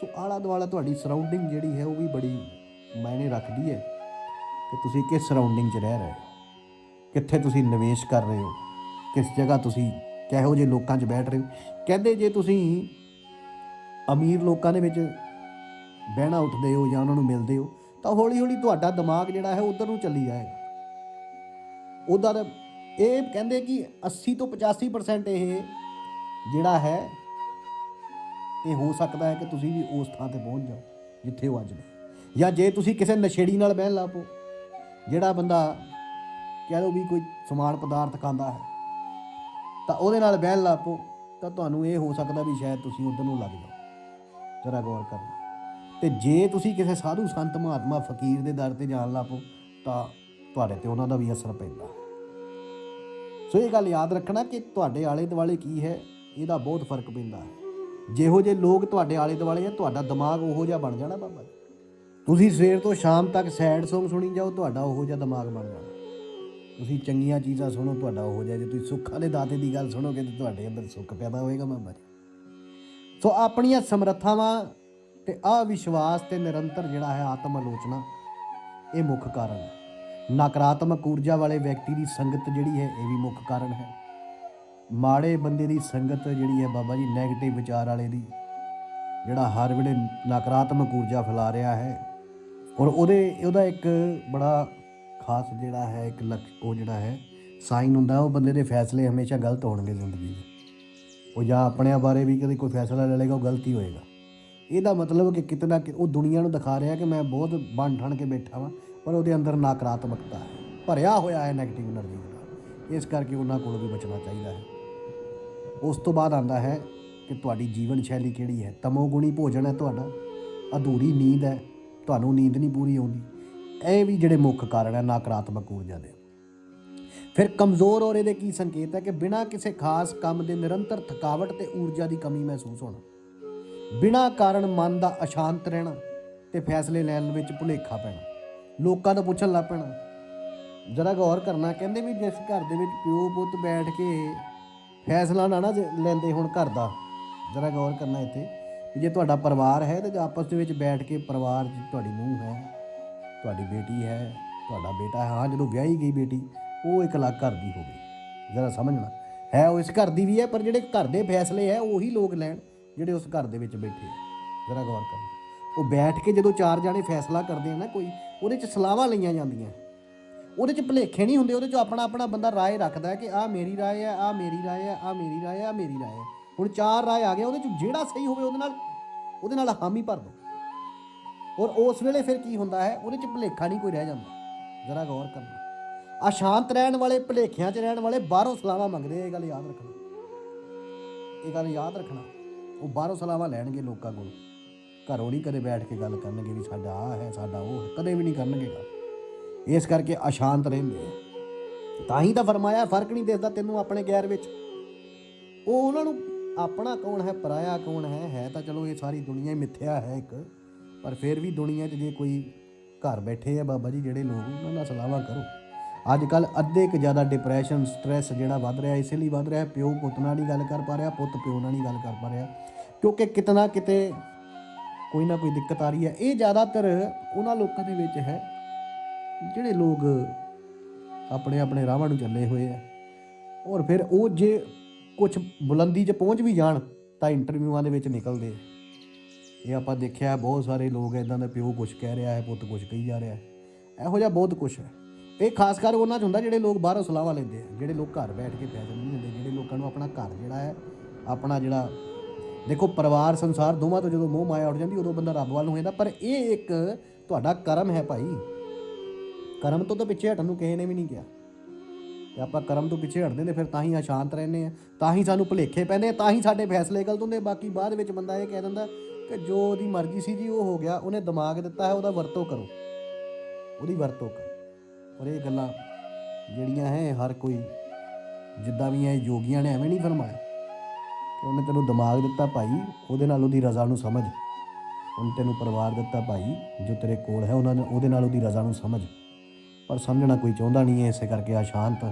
ਸੋ ਆਲਾ ਦੁਆਲਾ ਤੁਹਾਡੀ ਸਰਾਊਂਡਿੰਗ ਜਿਹੜੀ ਹੈ ਉਹ ਵੀ ਬੜੀ ਮਾਇਨੇ ਰੱਖਦੀ ਹੈ ਕਿ ਤੁਸੀਂ ਕਿਸ ਸਰਾਊਂਡਿੰਗ 'ਚ ਰਹਿ ਰਹੇ ਹੋ? ਕਿੱਥੇ ਤੁਸੀਂ ਨਿਵੇਸ਼ ਕਰ ਰਹੇ ਹੋ? ਕਿਸ ਜਗ੍ਹਾ ਤੁਸੀਂ ਕਿਹੋ ਜਿਹੇ ਲੋਕਾਂ 'ਚ ਬੈਠ ਰਹੇ ਹੋ? ਕਹਿੰਦੇ ਜੇ ਤੁਸੀਂ ਅਮੀਰ ਲੋਕਾਂ ਦੇ ਵਿੱਚ ਬਹਿਣਾ ਉੱਠਦੇ ਹੋ ਜਾਂ ਉਹਨਾਂ ਨੂੰ ਮਿਲਦੇ ਹੋ ਤਾਂ ਹੌਲੀ ਹੌਲੀ ਤੁਹਾਡਾ ਦਿਮਾਗ ਜਿਹੜਾ ਹੈ ਉਧਰ ਨੂੰ ਚੱਲੀ ਜਾਏਗਾ। ਉਹਦਾ ਇਹ ਕਹਿੰਦੇ ਕਿ 80 ਤੋਂ 85% ਇਹ ਜਿਹੜਾ ਹੈ, ਇਹ ਹੋ ਸਕਦਾ ਹੈ ਕਿ ਤੁਸੀਂ ਵੀ ਉਸ ਥਾਂ ਤੇ ਪਹੁੰਚ ਜਾਓ ਜਿੱਥੇ ਉਹ ਅੱਜ ਨੇ। ਜਾਂ ਜੇ ਤੁਸੀਂ ਕਿਸੇ ਨਸ਼ੇੜੀ ਨਾਲ ਬਹਿਣ ਲੱਪੋ ਜਿਹੜਾ ਬੰਦਾ ਕਹਿ ਲਓ ਵੀ ਕੋਈ ਸਮਾਨ ਪਦਾਰਥ ਖਾਂਦਾ ਹੈ, ਤਾਂ ਉਹਦੇ ਨਾਲ ਬਹਿਣ ਲੱਪੋ ਤਾਂ ਤੁਹਾਨੂੰ ਇਹ ਹੋ ਸਕਦਾ ਵੀ ਸ਼ਾਇਦ ਤੁਸੀਂ ਉਧਰ ਨੂੰ ਲੱਗ ਜਾਓ। ਜਰਾ ਗੌਰ ਕਰਨਾ। ਤੇ ਜੇ ਤੁਸੀਂ ਕਿਸੇ ਸਾਧੂ ਸੰਤ ਮਹਾਤਮਾ ਫਕੀਰ ਦੇ ਦਰ ਤੇ ਜਾਣ ਲੱਪੋ ਤਾਂ ਤੁਹਾਡੇ ਤੇ ਉਹਨਾਂ ਦਾ ਵੀ ਅਸਰ ਪੈਂਦਾ। ਸੋ ਇਹ ਗੱਲ ਯਾਦ ਰੱਖਣਾ ਕਿ ਤੁਹਾਡੇ ਆਲੇ ਦੁਆਲੇ ਕੀ ਹੈ, ਇਹਦਾ ਬਹੁਤ ਫ਼ਰਕ ਪੈਂਦਾ ਹੈ। ਜਿਹੋ ਜਿਹੇ ਲੋਕ ਤੁਹਾਡੇ ਆਲੇ ਦੁਆਲੇ ਆ, ਤੁਹਾਡਾ ਦਿਮਾਗ ਉਹੋ ਜਿਹਾ ਬਣ ਜਾਣਾ ਬਾਬਾ ਜੀ। ਤੁਸੀਂ ਸਵੇਰ ਤੋਂ ਸ਼ਾਮ ਤੱਕ ਸੈਡ Song ਸੁਣੀ ਜਾਓ, ਤੁਹਾਡਾ ਉਹੋ ਜਿਹਾ ਦਿਮਾਗ ਬਣ ਜਾਣਾ। ਤੁਸੀਂ ਚੰਗੀਆਂ ਚੀਜ਼ਾਂ ਸੁਣੋ, ਤੁਹਾਡਾ ਉਹੋ ਜਿਹਾ। ਜੇ ਤੁਸੀਂ ਸੁੱਖ ਵਾਲੇ ਦਾਤੇ ਦੀ ਗੱਲ ਸੁਣੋਗੇ, ਤਾਂ ਤੁਹਾਡੇ ਅੰਦਰ ਸੁੱਖ ਪੈਦਾ ਹੋਏਗਾ ਬਾਬਾ ਜੀ। ਸੋ ਆਪਣੀਆਂ ਸਮਰੱਥਾਵਾਂ ਤੇ ਅਵਿਸ਼ਵਾਸ ਤੇ ਨਿਰੰਤਰ ਜਿਹੜਾ ਹੈ ਆਤਮ ਆਲੋਚਨਾ, ਇਹ ਮੁੱਖ ਕਾਰਨ ਹੈ। ਨਕਾਰਾਤਮਕ ਊਰਜਾ ਵਾਲੇ ਵਿਅਕਤੀ ਦੀ ਸੰਗਤ ਜਿਹੜੀ ਹੈ, ਇਹ ਵੀ ਮੁੱਖ ਕਾਰਨ ਹੈ। ਮਾੜੇ ਬੰਦੇ ਦੀ ਸੰਗਤ ਜਿਹੜੀ ਹੈ ਬਾਬਾ ਜੀ 네ਗੇਟਿਵ ਵਿਚਾਰ ਵਾਲੇ ਦੀ, ਜਿਹੜਾ ਹਰ ਵੇਲੇ ਨਕਾਰਾਤਮਕ ਊਰਜਾ ਫੈਲਾ ਰਿਹਾ ਹੈ। ਔਰ ਉਹਦੇ, ਉਹਦਾ ਇੱਕ ਬੜਾ ਖਾਸ ਜਿਹੜਾ ਹੈ, ਇੱਕ ਲਕ ਉਹ ਜਿਹੜਾ ਹੈ, ਸਾਈਨ ਹੁੰਦਾ, ਉਹ ਬੰਦੇ ਦੇ ਫੈਸਲੇ ਹਮੇਸ਼ਾ ਗਲਤ ਹੋਣਗੇ ਜ਼ਿੰਦਗੀ 'ਚ ਉਹ ਜਾਂ ਆਪਣੇ ਬਾਰੇ ਵੀ ਕਦੇ ਕੋਈ ਫੈਸਲਾ ਲੈ ਲੇਗਾ ਉਹ ਗਲਤ ਹੀ ਹੋਏਗਾ। ਇਹਦਾ ਮਤਲਬ ਕਿ ਕਿਤਨਾ ਕਿ ਉਹ ਦੁਨੀਆ ਨੂੰ ਦਿਖਾ ਰਿਹਾ ਕਿ ਮੈਂ ਬਹੁਤ ਬਣ ਠਣ ਕੇ ਬੈਠਾ ਵਾਂ, ਪਰ ਉਹਦੇ ਅੰਦਰ ਨਕਾਰਾਤਮਕਤਾ ਹੈ, ਭਰਿਆ ਹੋਇਆ ਹੈ 네ਗੇਟਿਵ એનર્ਜੀ ਨਾਲ। ਇਸ ਕਰਕੇ ਉਹਨਾਂ ਕੋਲ ਵੀ ਬਚਣਾ ਚਾਹੀਦਾ ਹੈ। ਉਸ ਤੋਂ ਬਾਅਦ ਆਂਦਾ ਹੈ ਕਿ ਤੁਹਾਡੀ ਜੀਵਨ ਸ਼ੈਲੀ ਕਿਹੜੀ ਹੈ? ਤਮੋਗੁਣੀ ਭੋਜਨ ਹੈ ਤੁਹਾਡਾ, ਅਧੂਰੀ ਨੀਂਦ ਹੈ, ਤੁਹਾਨੂੰ ਨੀਂਦ ਨਹੀਂ ਪੂਰੀ ਆਉਂਦੀ। ਇਹ ਵੀ ਜਿਹੜੇ ਮੁੱਖ ਕਾਰਨ ਹੈ ਨਕਾਰਾਤਮਕ ਊਰਜਾ ਦੇ। ਫਿਰ ਕਮਜ਼ੋਰ ਔਰ ਇਹਦੇ ਕੀ ਸੰਕੇਤ ਹੈ ਕਿ ਬਿਨਾਂ ਕਿਸੇ ਖਾਸ ਕੰਮ ਦੇ ਨਿਰੰਤਰ ਥਕਾਵਟ ਤੇ ਊਰਜਾ ਦੀ ਕਮੀ ਮਹਿਸੂਸ ਹੋਣਾ। ਬਿਨਾਂ ਕਾਰਨ ਮਨ ਦਾ ਅਸ਼ਾਂਤ ਰਹਿਣਾ ਤੇ ਫੈਸਲੇ ਲੈਣ ਵਿੱਚ ਭੁਲੇਖਾ ਪੈਣਾ। ਲੋਕਾਂ ਦਾ ਪੁੱਛਣ ਲੱਗ ਪੈਣਾ, ਜਰਾ ਗੌਰ ਕਰਨਾ, ਕਹਿੰਦੇ ਵੀ ਜਿਸ ਘਰ ਦੇ ਵਿੱਚ ਪਿਓ ਪੁੱਤ ਬੈਠ ਕੇ ਫੈਸਲਾ ਨਾ ਨਾ ਲੈਂਦੇ ਹੁਣ ਘਰ ਦਾ। ਜਰਾ ਗੌਰ ਕਰਨਾ ਇੱਥੇ ਵੀ ਜੇ ਤੁਹਾਡਾ ਪਰਿਵਾਰ ਹੈ ਤੇ ਆਪਸ ਦੇ ਵਿੱਚ ਬੈਠ ਕੇ ਪਰਿਵਾਰ 'ਚ ਤੁਹਾਡੀ ਨੂੰਹ ਹੈ, ਤੁਹਾਡੀ ਬੇਟੀ ਹੈ, ਤੁਹਾਡਾ ਬੇਟਾ ਹੈ, ਹਾਂ, ਜਦੋਂ ਵਿਆਹੀ ਗਈ ਬੇਟੀ, ਉਹ ਇੱਕ ਅਲੱਗ ਘਰ ਦੀ ਹੋ ਗਈ ਜਰਾ ਸਮਝਣਾ, ਹੈ ਉਹ ਇਸ ਘਰ ਦੀ ਵੀ ਹੈ, ਪਰ ਜਿਹੜੇ ਘਰ ਦੇ ਫੈਸਲੇ ਹੈ, ਉਹੀ ਲੋਕ ਲੈਣ। ਜਿਹੜੇ ਉਸ ਘਰ ਦੇ ਵਿੱਚ ਬੈਠੇ ਆ। ਜਰਾ ਗੌਰ ਕਰਨਾ ਉਹ ਬੈਠ ਕੇ ਜਦੋਂ ਚਾਰ ਜਾਣੇ ਫੈਸਲਾ ਕਰਦੇ ਆ ਨਾ ਕੋਈ, ਉਹਦੇ 'ਚ ਸਲਾਹਾਂ ਲਈਆਂ ਜਾਂਦੀਆਂ। ਉਹਦੇ 'ਚ ਭਲੇਖੇ ਨਹੀਂ ਹੁੰਦੇ, ਉਹਦੇ 'ਚ ਆਪਣਾ ਆਪਣਾ ਬੰਦਾ ਰਾਏ ਰੱਖਦਾ ਕਿ ਆਹ ਮੇਰੀ ਰਾਏ ਹੈ ਆਹ ਮੇਰੀ ਰਾਏ ਹੈ ਆਹ ਮੇਰੀ ਰਾਏ ਹੈ ਆਹ ਮੇਰੀ ਰਾਏ ਹੈ ਹੁਣ ਚਾਰ ਰਾਏ ਆ ਗਏ, ਉਹਦੇ 'ਚ ਜਿਹੜਾ ਸਹੀ ਹੋਵੇ ਉਹਦੇ ਨਾਲ ਉਹਦੇ ਨਾਲ ਹਾਮੀ ਭਰ ਦੋ। ਔਰ ਉਸ ਵੇਲੇ ਫਿਰ ਕੀ ਹੁੰਦਾ ਹੈ, ਉਹਦੇ 'ਚ ਭਲੇਖਾ ਨਹੀਂ ਕੋਈ ਰਹਿ ਜਾਂਦਾ। ਜ਼ਰਾ ਗੌਰ ਕਰਨਾ। ਅਸ਼ਾਂਤ ਰਹਿਣ ਵਾਲੇ, ਭਲੇਖਿਆਂ 'ਚ ਰਹਿਣ ਵਾਲੇ ਬਾਹਰੋਂ ਸਲਾਹਾਂ ਮੰਗਦੇ ਇਹ ਗੱਲ ਯਾਦ ਰੱਖਣਾ। ਇਹ ਗੱਲ ਯਾਦ ਰੱਖਣਾ। ਉਹ ਬਾਹਰੋਂ ਸਲਾਹਾਂ ਲੈਣਗੇ ਲੋਕਾਂ ਕੋਲ। ਘਰੋਂ ਨਹੀਂ ਕਦੇ ਬੈਠ ਕੇ ਗੱਲ ਕਰਨਗੇ ਵੀ ਸਾਡਾ ਆ ਹੈ, ਸਾਡਾ ਉਹ ਹੈ, ਕਦੇ ਵੀ ਨਹੀਂ ਕਰਨਗੇ ਗੱਲ। ਇਸ ਕਰਕੇ ਅਸ਼ਾਂਤ ਰਹਿੰਦੇ ਆ। ਤਾਂ ਹੀ ਤਾਂ ਫਰਮਾਇਆ, ਫ਼ਰਕ ਨਹੀਂ ਦਿਸਦਾ ਤੈਨੂੰ ਆਪਣੇ ਗੈਰ ਵਿੱਚ। ਉਹ ਉਹਨਾਂ ਨੂੰ ਆਪਣਾ ਕੌਣ ਹੈ, ਪਰਾਇਆ ਕੌਣ ਹੈ ਹੈ ਤਾਂ ਚਲੋ ਇਹ ਸਾਰੀ ਦੁਨੀਆ ਹੀ ਮਿੱਥਿਆ ਹੈ ਇੱਕ। ਪਰ ਫਿਰ ਵੀ ਦੁਨੀਆ 'ਚ ਜੇ ਕੋਈ ਘਰ ਬੈਠੇ ਆ ਬਾਬਾ ਜੀ, ਜਿਹੜੇ ਲੋਕ ਉਹਨਾਂ ਨਾਲ ਸਲਾਹਾਂ ਕਰੋ। ਅੱਜ ਕੱਲ ਅੱਧੇ ਕੁ ਜ਼ਿਆਦਾ ਡਿਪਰੈਸ਼ਨ ਸਟ੍ਰੈਸ ਜਿਹੜਾ ਵੱਧ ਰਿਹਾ, ਇਸੇ ਲਈ ਵੱਧ ਰਿਹਾ, ਪਿਓ ਪੁੱਤ ਨਾਲ ਨਹੀਂ ਗੱਲ ਕਰ ਪਾ ਰਿਹਾ ਪੁੱਤ ਪਿਓ ਨਾਲ ਨਹੀਂ ਗੱਲ ਕਰ ਪਾ ਰਿਹਾ। ਕਿਉਂਕਿ ਕਿਤਨਾ ਕਿਤੇ ਕੋਈ ਨਾ ਕੋਈ ਦਿੱਕਤ ਆ ਰਹੀ ਹੈ। ਇਹ ਜ਼ਿਆਦਾਤਰ ਉਹਨਾਂ ਲੋਕਾਂ ਦੇ ਵਿੱਚ ਹੈ, ਜਿਹੜੇ ਲੋਕ ਆਪਣੇ ਆਪਣੇ ਰਾਹਾਂ ਨੂੰ ਚੱਲੇ ਹੋਏ ਆ। ਔਰ ਫਿਰ ਉਹ ਜੇ ਕੁਝ ਬੁਲੰਦੀ 'ਚ ਪਹੁੰਚ ਵੀ ਜਾਣ, ਤਾਂ ਇੰਟਰਵਿਊਆਂ ਦੇ ਵਿੱਚ ਨਿਕਲਦੇ ਇਹ ਆਪਾਂ ਦੇਖਿਆ, ਬਹੁਤ ਸਾਰੇ ਲੋਕ ਇਦਾਂ ਦੇ ਪਿਓ ਕੁਝ ਕਹਿ ਰਿਹਾ ਹੈ, ਪੁੱਤ ਕੁਝ ਕਹੀ ਜਾ ਰਿਹਾ ਹੈ। ਇਹੋ ਜਿਹਾ ਬਹੁਤ ਕੁਝ ਹੈ। ਇਹ ਖਾਸ ਕਰ ਉਹਨਾਂ 'ਚ ਹੁੰਦਾ ਜਿਹੜੇ ਲੋਕ ਬਾਹਰੋਂ ਸਲਾਹਾਂ ਲੈਂਦੇ ਆ, ਜਿਹੜੇ ਲੋਕ ਘਰ ਬੈਠ ਕੇ ਫੈਸਲੇ ਨਹੀਂ ਦਿੰਦੇ, ਜਿਹੜੇ ਲੋਕਾਂ ਨੂੰ ਆਪਣਾ ਘਰ ਜਿਹੜਾ ਹੈ, ਆਪਣਾ ਜਿਹੜਾ ਦੇਖੋ ਪਰਿਵਾਰ ਸੰਸਾਰ ਦੋਵਾਂ ਤੋਂ ਜਦੋਂ ਮੋਹ ਮਾਇਆ ਉੱਠ ਜਾਂਦੀ, ਉਦੋਂ ਬੰਦਾ ਰੱਬ ਵੱਲ ਨੂੰ ਹੋ ਜਾਂਦਾ। ਪਰ ਇਹ ਇੱਕ ਤੁਹਾਡਾ ਕਰਮ ਹੈ ਭਾਈ। ਕਰਮ ਤੋਂ ਤਾਂ ਪਿੱਛੇ ਹਟਣ ਨੂੰ ਕਿਸੇ ਨੇ ਵੀ ਨਹੀਂ ਕਿਹਾ। ਤੇ ਆਪਾਂ ਕਰਮ ਤੋਂ ਪਿੱਛੇ ਹਟਦੇ ਨੇ, ਫਿਰ ਤਾਂ ਹੀ ਅਸ਼ਾਂਤ ਰਹਿੰਦੇ ਆ। ਤਾਂ ਹੀ ਸਾਨੂੰ ਭੁਲੇਖੇ ਪੈਂਦੇ ਤਾਂ ਹੀ ਸਾਡੇ ਫੈਸਲੇ ਗਲਤ ਹੁੰਦੇ ਬਾਕੀ ਬਾਅਦ ਵਿੱਚ ਬੰਦਾ ਇਹ ਕਹਿ ਦਿੰਦਾ ਕਿ ਜੋ ਉਹਦੀ ਮਰਜ਼ੀ ਸੀ ਜੀ, ਉਹ ਹੋ ਗਿਆ। ਉਹਨੇ ਦਿਮਾਗ ਦਿੱਤਾ ਹੈ, ਉਹਦਾ ਵਰਤੋਂ ਕਰੋ। ਉਹਦੀ ਵਰਤੋਂ ਕਰੋ। ਔਰ ਇਹ ਗੱਲਾਂ ਜਿਹੜੀਆਂ ਹੈ, ਹਰ ਕੋਈ ਜਿੱਦਾਂ ਵੀ ਇਹ ਯੋਗੀਆਂ ਨੇ ਐਵੇਂ ਨਹੀਂ ਫਰਮਾਇਆ। ਕਿ ਉਹਨੇ ਤੈਨੂੰ ਦਿਮਾਗ ਦਿੱਤਾ ਭਾਈ, ਉਹਦੇ ਨਾਲ ਉਹਦੀ ਰਜ਼ਾ ਨੂੰ ਸਮਝ। ਉਹਨੇ ਤੈਨੂੰ ਪਰਿਵਾਰ ਦਿੱਤਾ ਭਾਈ, ਜੋ ਤੇਰੇ ਕੋਲ ਹੈ, ਉਹਨਾਂ ਨੇ ਉਹਦੇ ਨਾਲ ਉਹਦੀ ਰਜ਼ਾ ਨੂੰ ਸਮਝ। ਪਰ ਸਮਝਣਾ ਕੋਈ ਚਾਹੁੰਦਾ ਨਹੀਂ ਹੈ, ਇਸੇ ਕਰਕੇ ਆ ਸ਼ਾਂਤ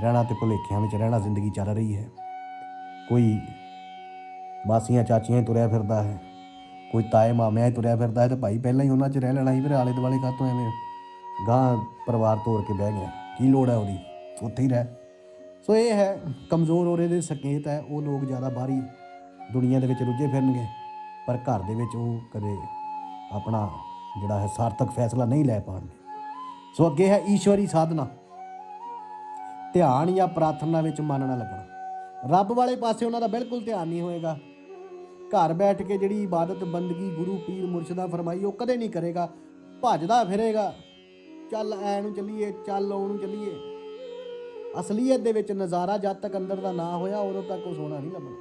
ਰਹਿਣਾ ਤੇ ਭੁਲੇਖਿਆਂ ਵਿੱਚ ਰਹਿਣਾ ਜ਼ਿੰਦਗੀ ਚੱਲ ਰਹੀ ਹੈ। ਕੋਈ ਮਾਸੀਆਂ ਚਾਚੀਆਂ ਹੀ ਤੁਰਿਆ ਫਿਰਦਾ ਹੈ, ਕੋਈ ਤਾਏ ਮਾਮਿਆਂ ਹੀ ਤੁਰਿਆ ਫਿਰਦਾ ਹੈ, ਤੇ ਭਾਈ ਪਹਿਲਾਂ ਹੀ ਉਹਨਾਂ 'ਚ ਰਹਿ ਲੈਣਾ ਸੀ, ਫਿਰ ਆਲੇ ਦੁਆਲੇ ਕਾਹਤੋਂ ਐਵੇਂ ਗਾਂ ਪਰਿਵਾਰ ਤੋੜ ਕੇ ਬਹਿ ਗਿਆ। ਕੀ ਲੋੜ ਹੈ ਉਹਦੀ? ਉੱਥੇ ਹੀ ਰਹਿ। ਸੋ ਇਹ ਹੈ, ਕਮਜ਼ੋਰ ਔਰੇ ਦੇ ਸੰਕੇਤ ਹੈ, ਉਹ ਲੋਕ ਜ਼ਿਆਦਾ ਬਾਹਰੀ ਦੁਨੀਆ ਦੇ ਵਿੱਚ ਰੁੱਝੇ ਫਿਰਨਗੇ, ਪਰ ਘਰ ਦੇ ਵਿੱਚ ਉਹ ਕਦੇ ਆਪਣਾ ਜਿਹੜਾ ਹੈ ਸਾਰਥਕ ਫੈਸਲਾ ਨਹੀਂ ਲੈ ਪਾਣਗੇ। ਸੋ ਅੱਗੇ ਹੈ ਈਸ਼ਵਰੀ ਸਾਧਨਾ। ਧਿਆਨ ਜਾਂ ਪ੍ਰਾਰਥਨਾ ਵਿੱਚ ਮਨ ਨਾ ਲੱਗਣਾ। ਰੱਬ ਵਾਲੇ ਪਾਸੇ ਉਹਨਾਂ ਦਾ ਬਿਲਕੁਲ ਧਿਆਨ ਨਹੀਂ ਹੋਏਗਾ। ਘਰ ਬੈਠ ਕੇ ਜਿਹੜੀ ਇਬਾਦਤ, ਬੰਦਗੀ, ਗੁਰੂ, ਪੀਰ, ਮੁਰਸ਼ਿਦਾ ਫਰਮਾਈ, ਉਹ ਕਦੇ ਨਹੀਂ ਕਰੇਗਾ। ਭੱਜਦਾ ਫਿਰੇਗਾ। ਚੱਲ ਐ ਨੂੰ ਚੱਲੀਏ, ਚੱਲ ਉਹ ਨੂੰ ਚੱਲੀਏ। ਅਸਲੀਅਤ ਦੇ ਵਿੱਚ ਨਜ਼ਾਰਾ ਜਦ ਤੱਕ ਅੰਦਰ ਦਾ ਨਾ ਹੋਇਆ, ਉਦੋਂ ਤੱਕ ਉਹ ਸੋਹਣਾ ਨਹੀਂ ਲੱਭਣਾ।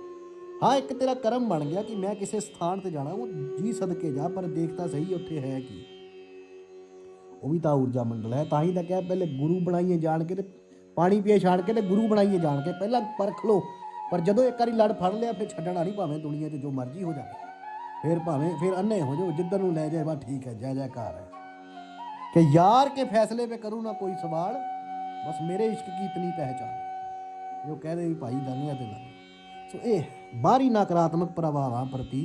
ਹਾਂ, ਇੱਕ ਤੇਰਾ ਕਰਮ ਬਣ ਗਿਆ ਕਿ ਮੈਂ ਕਿਸੇ ਸਥਾਨ ਤੇ ਜਾਣਾ, ਉਹ ਜੀ ਸਦਕੇ ਜਾ, ਪਰ ਦੇਖਦਾ ਸਹੀ ਉੱਥੇ ਹੈ ਕੀ। ਉਹ ਵੀ ਤਾਂ ਊਰਜਾ ਮੰਡਲ ਹੈ, ਤਾਂ ਹੀ ਤਾਂ ਕਿਹਾ ਪਹਿਲੇ ਗੁਰੂ ਬਣਾਈਏ ਜਾਣ ਕੇ ਤੇ ਪਾਣੀ ਪੀਏ ਛਾੜ ਕੇ ਤੇ ਗੁਰੂ ਬਣਾਈਏ ਜਾਣ ਕੇ। ਪਹਿਲਾਂ ਪਰਖ ਲੋ ਪਰ ਜਦੋਂ ਇੱਕ ਵਾਰੀ ਲੜ ਫੜ ਲਿਆ, ਫਿਰ ਛੱਡਣਾ ਨਹੀਂ ਭਾਵੇਂ ਦੁਨੀਆ 'ਚ ਜੋ ਮਰਜ਼ੀ ਹੋ ਜਾਵੇ। ਫਿਰ ਭਾਵੇਂ, ਫਿਰ ਅੰਨੇ ਹੋ ਜਾਓ, ਜਿੱਧਰ ਨੂੰ ਲੈ ਜਾਏ ਬਾ ਠੀਕ ਹੈ, ਜੈ ਜੈਕਾਰ ਹੈ। ਕਿ ਯਾਰ ਕੇ ਫੈਸਲੇ ਪੇ ਕਰੂ ਨਾ ਕੋਈ ਸਵਾਲ ਬਸ ਮੇਰੇ ਇਸ਼ਕ ਕੀ ਇਤਨੀ ਪਹਿਚਾਨ ਜੋ ਕਹਦੇ ਵੀ ਭਾਈ ਦਾਨੀਆਂ ਤੇ ਦਾਨੀ ਸੋ ਇਹ ਬਾਹਰੀ ਨਕਾਰਾਤਮਕ ਪ੍ਰਭਾਵਾਂ ਪ੍ਰਤੀ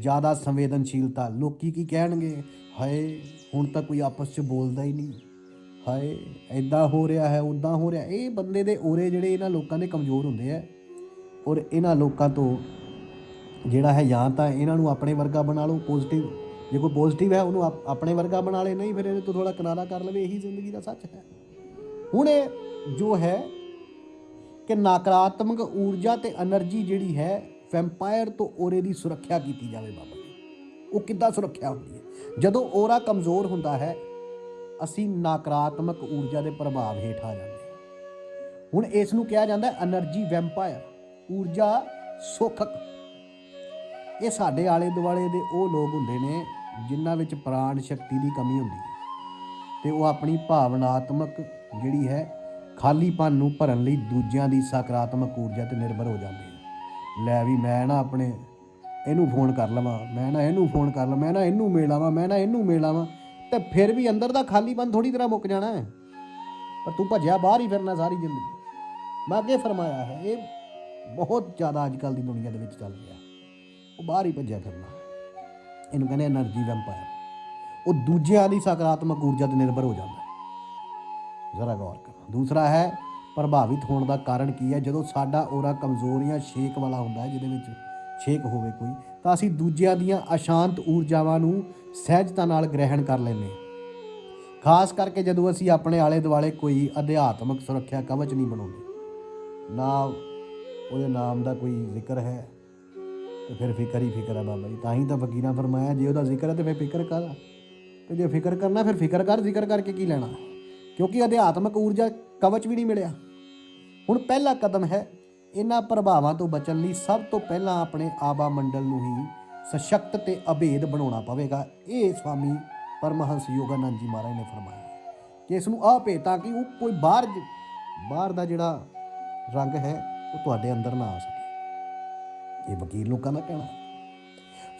ਜ਼ਿਆਦਾ ਸੰਵੇਦਨਸ਼ੀਲਤਾ ਲੋਕੀ ਕੀ ਕਹਿਣਗੇ? ਹਾਏ, ਹੁਣ ਤਾਂ ਕੋਈ ਆਪਸ 'ਚ ਬੋਲਦਾ ਹੀ ਨਹੀਂ। ਹਾਏ ਐਦਾਂ ਹੋ ਰਿਹਾ ਹੈ ਉਦਾਂ ਹੋ ਰਿਹਾ ਇਹ ਬੰਦੇ ਦੇ ਔਰੇ ਜਿਹੜੇ ਇਹਨਾਂ ਲੋਕਾਂ ਦੇ ਕਮਜ਼ੋਰ ਹੁੰਦੇ ਆ, ਔਰ ਇਹਨਾਂ ਲੋਕਾਂ ਤੋਂ ਜਿਹੜਾ ਹੈ ਜਾਂ ਤਾਂ ਇਹਨਾਂ ਨੂੰ ਆਪਣੇ ਵਰਗਾ ਬਣਾ ਲਓ ਪੋਜ਼ਿਟਿਵ ਜੇ ਕੋਈ ਪੋਜ਼ਿਟਿਵ ਹੈ, ਉਹਨੂੰ ਆਪਣੇ ਵਰਗਾ ਬਣਾ ਲੈ, ਨਹੀਂ ਫਿਰ ਇਹਦੇ ਤੋਂ ਥੋੜਾ ਕਿਨਾਰਾ ਕਰ ਲਵੇ, ਇਹੀ ਜ਼ਿੰਦਗੀ ਦਾ ਸੱਚ ਹੈ। ਹੁਣ ਇਹ ਜੋ ਹੈ ਕਿ ਨਕਾਰਾਤਮਕ ਊਰਜਾ ਤੇ એનર્ਜੀ ਜਿਹੜੀ ਹੈ ਵੈਂਪਾਇਰ ਤੋਂ ਔਰੇ ਦੀ ਸੁਰੱਖਿਆ ਕੀਤੀ ਜਾਵੇ ਬਾਬਾ ਉਹ ਕਿੱਦਾਂ ਸੁਰੱਖਿਆ ਹੁੰਦੀ ਹੈ? ਜਦੋਂ ਔਰਾ ਕਮਜ਼ੋਰ ਹੁੰਦਾ ਹੈ, ਅਸੀਂ ਨਕਾਰਾਤਮਕ ਊਰਜਾ ਦੇ ਪ੍ਰਭਾਵ ਹੇਠ ਆ ਜਾਂਦੇ ਹਾਂ। ਹੁਣ ਇਸ ਨੂੰ ਕਿਹਾ ਜਾਂਦਾ ਹੈ એનર્ਜੀ ਵੈਮਪਾਇਰ ਊਰਜਾ ਸੋਖਕ। ਇਹ ਸਾਡੇ ਆਲੇ ਦੁਆਲੇ ਦੇ ਉਹ ਲੋਕ ਹੁੰਦੇ ਨੇ ਜਿਨ੍ਹਾਂ ਵਿੱਚ ਪ੍ਰਾਣ ਸ਼ਕਤੀ ਦੀ ਕਮੀ ਹੁੰਦੀ ਹੈ ਤੇ ਉਹ ਆਪਣੀ ਭਾਵਨਾਤਮਕ ਜਿਹੜੀ ਹੈ ਖਾਲੀਪਨ ਨੂੰ ਭਰਨ ਲਈ ਦੂਜਿਆਂ ਦੀ ਸਕਾਰਾਤਮਕ ਊਰਜਾ ਤੇ ਨਿਰਭਰ ਹੋ ਜਾਂਦੇ ਆ। ਲੈ ਵੀ ਮੈਂ ਨਾ ਆਪਣੇ, ਇਹਨੂੰ ਫੋਨ ਕਰ ਲਵਾਂ, ਮੈਂ ਨਾ ਇਹਨੂੰ ਫੋਨ ਕਰ ਲਵਾਂ, ਮੈਂ ਨਾ ਇਹਨੂੰ ਮੇਲ ਆਵਾਂ, ਮੈਂ ਨਾ ਇਹਨੂੰ ਮੇਲ ਆਵਾਂ, ਤੇ ਫਿਰ ਵੀ ਅੰਦਰ ਦਾ ਖਾਲੀਪਨ ਥੋੜੀ ਤਰ੍ਹਾਂ ਮੁੱਕ ਜਾਣਾ ਹੈ। ਪਰ ਤੂੰ ਭੱਜਿਆ ਬਾਹਰ ਹੀ ਫਿਰਨਾ ਸਾਰੀ ਜ਼ਿੰਦਗੀ। ਮੈਂ ਅੱਗੇ ਫਰਮਾਇਆ ਹੈ, ਇਹ ਬਹੁਤ ਜ਼ਿਆਦਾ ਅੱਜ ਅੱਜਕੱਲ ਦੀ ਦੁਨੀਆ ਦੇ ਵਿੱਚ ਚੱਲ ਰਿਹਾ ਉਹ ਬਾਹਰ ਹੀ ਭੱਜਿਆ ਫਿਰਨਾ। ਇਹਨੂੰ ਕਹਿੰਦੇ એનર્ਜੀ ਵੈਂਪਾਇਰ ਉਹ ਦੂਜਿਆਂ ਦੀ ਸਕਾਰਾਤਮਕ ਊਰਜਾ ਤੇ ਨਿਰਭਰ ਹੋ ਜਾਂਦਾ ਜ਼ਰਾ ਗੌਰ ਕਰੋ। ਦੂਸਰਾ ਹੈ, ਪ੍ਰਭਾਵਿਤ ਹੋਣ ਦਾ ਕਾਰਨ ਕੀ ਹੈ? ਜਦੋਂ ਸਾਡਾ ਔਰਾ ਕਮਜ਼ੋਰ ਜਾਂ ਛੇਕ ਵਾਲਾ ਹੁੰਦਾ ਹੈ, ਜਿਹਦੇ ਵਿੱਚ ਛੇਕ ਹੋਵੇ ਕੋਈ, ਤਾਂ ਅਸੀਂ ਦੂਜਿਆਂ ਦੀਆਂ ਅਸ਼ਾਂਤ ਊਰਜਾਵਾਂ ਨੂੰ ਸਹਿਜਤਾ ਨਾਲ ਗ੍ਰਹਿਣ ਕਰ ਲੈਂਦੇ ਹਾਂ। ਖਾਸ ਕਰਕੇ ਜਦੋਂ ਅਸੀਂ ਆਪਣੇ ਆਲੇ ਦੁਆਲੇ ਕੋਈ ਅਧਿਆਤਮਕ ਸੁਰੱਖਿਆ ਕਵਚ ਨਹੀਂ ਬਣਾਉਂਦੇ। ਨਾ ਉਹਦੇ ਨਾਮ ਦਾ ਕੋਈ ਜ਼ਿਕਰ ਹੈ, ਤੇ ਫਿਰ ਫਿਕਰ ਹੀ ਫਿਕਰ ਹੈ ਬਾਬਾ ਜੀ। ਤਾਂ ਹੀ ਤਾਂ ਫਕੀਰਾਂ ਫਰਮਾਇਆ, ਜੇ ਉਹਦਾ ਜ਼ਿਕਰ ਹੈ ਤੇ ਫਿਰ ਫਿਕਰ ਕਰ। ਤੇ ਜੇ ਫਿਕਰ ਕਰਨਾ, ਫਿਰ ਫਿਕਰ ਕਰ, ਜ਼ਿਕਰ ਕਰਕੇ ਕੀ ਲੈਣਾ? ਕਿਉਂਕਿ ਅਧਿਆਤਮਕ ਊਰਜਾ ਕਵਚ ਵੀ ਨਹੀਂ ਮਿਲਿਆ। ਹੁਣ ਪਹਿਲਾ ਕਦਮ ਹੈ, ਇਹਨਾਂ ਪ੍ਰਭਾਵਾਂ ਤੋਂ ਬਚਣ ਲਈ ਸਭ ਤੋਂ ਪਹਿਲਾਂ ਆਪਣੇ ਆਬਾ ਮੰਡਲ ਨੂੰ ਹੀ ਸਸ਼ਕਤ ਤੇ ਅਭੇਦ ਬਣਾਉਣਾ ਪਵੇਗਾ। ਇਹ ਸਵਾਮੀ ਪਰਮਹੰਸ ਯੋਗਾਨੰਦ ਜੀ ਮਹਾਰਾਜ ਨੇ ਫਰਮਾਇਆ। ਕਿ ਇਸ ਨੂੰ ਅਭੇਦ ਤਾਂ ਕਿ ਉਹ ਕੋਈ ਬਾਹਰ ਬਾਹਰ ਦਾ ਜਿਹੜਾ ਰੰਗ ਹੈ, ਉਹ ਤੁਹਾਡੇ ਅੰਦਰ ਨਾ ਆ ਸਕੇ। ਇਹ ਵਕੀਲ ਲੋਕਾਂ ਦਾ ਕਹਿਣਾ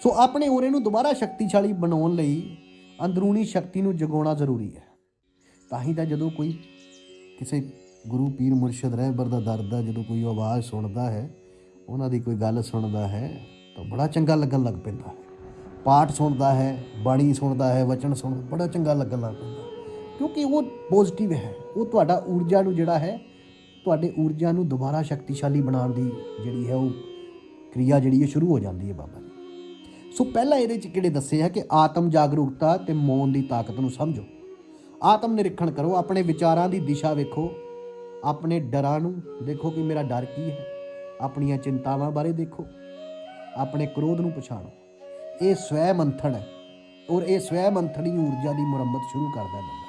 ਸੋ ਆਪਣੇ ਉਰੇ ਨੂੰ ਦੁਬਾਰਾ ਸ਼ਕਤੀਸ਼ਾਲੀ ਬਣਾਉਣ ਲਈ ਅੰਦਰੂਨੀ ਸ਼ਕਤੀ ਨੂੰ ਜਗਾਉਣਾ ਜ਼ਰੂਰੀ ਹੈ। ਤਾਂ ਹੀ ਤਾਂ ਜਦੋਂ ਕੋਈ ਕਿਸੇ ਗੁਰੂ ਪੀਰ ਮੁਰਸ਼ਿਦ ਰਹਿਬਰ ਦਾ ਦਰਦ ਦਾ ਜਦੋਂ ਕੋਈ ਆਵਾਜ਼ ਸੁਣਦਾ ਹੈ, ਉਹਨਾਂ ਦੀ ਕੋਈ ਗੱਲ ਸੁਣਦਾ ਹੈ, ਤਾਂ ਬੜਾ ਚੰਗਾ ਲੱਗਣ ਲੱਗ ਪੈਂਦਾ ਹੈ। ਪਾਠ ਸੁਣਦਾ ਹੈ, ਬਾਣੀ ਸੁਣਦਾ ਹੈ, ਵਚਨ ਸੁਣ ਬੜਾ ਚੰਗਾ ਲੱਗਣ ਲੱਗ ਪੈਂਦਾ ਕਿਉਂਕਿ ਉਹ ਪੋਜ਼ਿਟਿਵ ਹੈ। ਉਹ ਤੁਹਾਡਾ ਊਰਜਾ ਨੂੰ ਜਿਹੜਾ ਹੈ, ਤੁਹਾਡੇ ਊਰਜਾ ਨੂੰ ਦੁਬਾਰਾ ਸ਼ਕਤੀਸ਼ਾਲੀ ਬਣਾਉਣ ਦੀ ਜਿਹੜੀ ਹੈ, ਉਹ ਕਿਰਿਆ ਜਿਹੜੀ ਹੈ, ਸ਼ੁਰੂ ਹੋ ਜਾਂਦੀ ਹੈ ਬਾਬਾ ਜੀ। ਸੋ ਪਹਿਲਾਂ ਇਹਦੇ ਚ ਕਿਹੜੇ ਦੱਸੇ ਆ ਕਿ ਆਤਮ ਜਾਗਰੂਕਤਾ ਤੇ ਮੌਨ ਦੀ ਤਾਕਤ ਨੂੰ ਸਮਝੋ। ਆਤਮ ਨਿਰੀਖਣ ਕਰੋ, ਆਪਣੇ ਵਿਚਾਰਾਂ ਦੀ ਦਿਸ਼ਾ ਵੇਖੋ। ਆਪਣੇ ਡਰਾਂ ਨੂੰ ਦੇਖੋ ਕਿ ਮੇਰਾ ਡਰ ਕੀ ਹੈ। ਆਪਣੀਆਂ ਚਿੰਤਾਵਾਂ ਬਾਰੇ ਦੇਖੋ। ਆਪਣੇ ਕ੍ਰੋਧ ਨੂੰ ਪਛਾਣੋ। ਇਹ ਸਵੈ ਮੰਥਨ ਹੈ ਔਰ ਇਹ ਸਵੈ ਮੰਥਨੀ ਊਰਜਾ ਦੀ ਮੁਰੰਮਤ ਸ਼ੁਰੂ ਕਰਦਾ ਹੈ।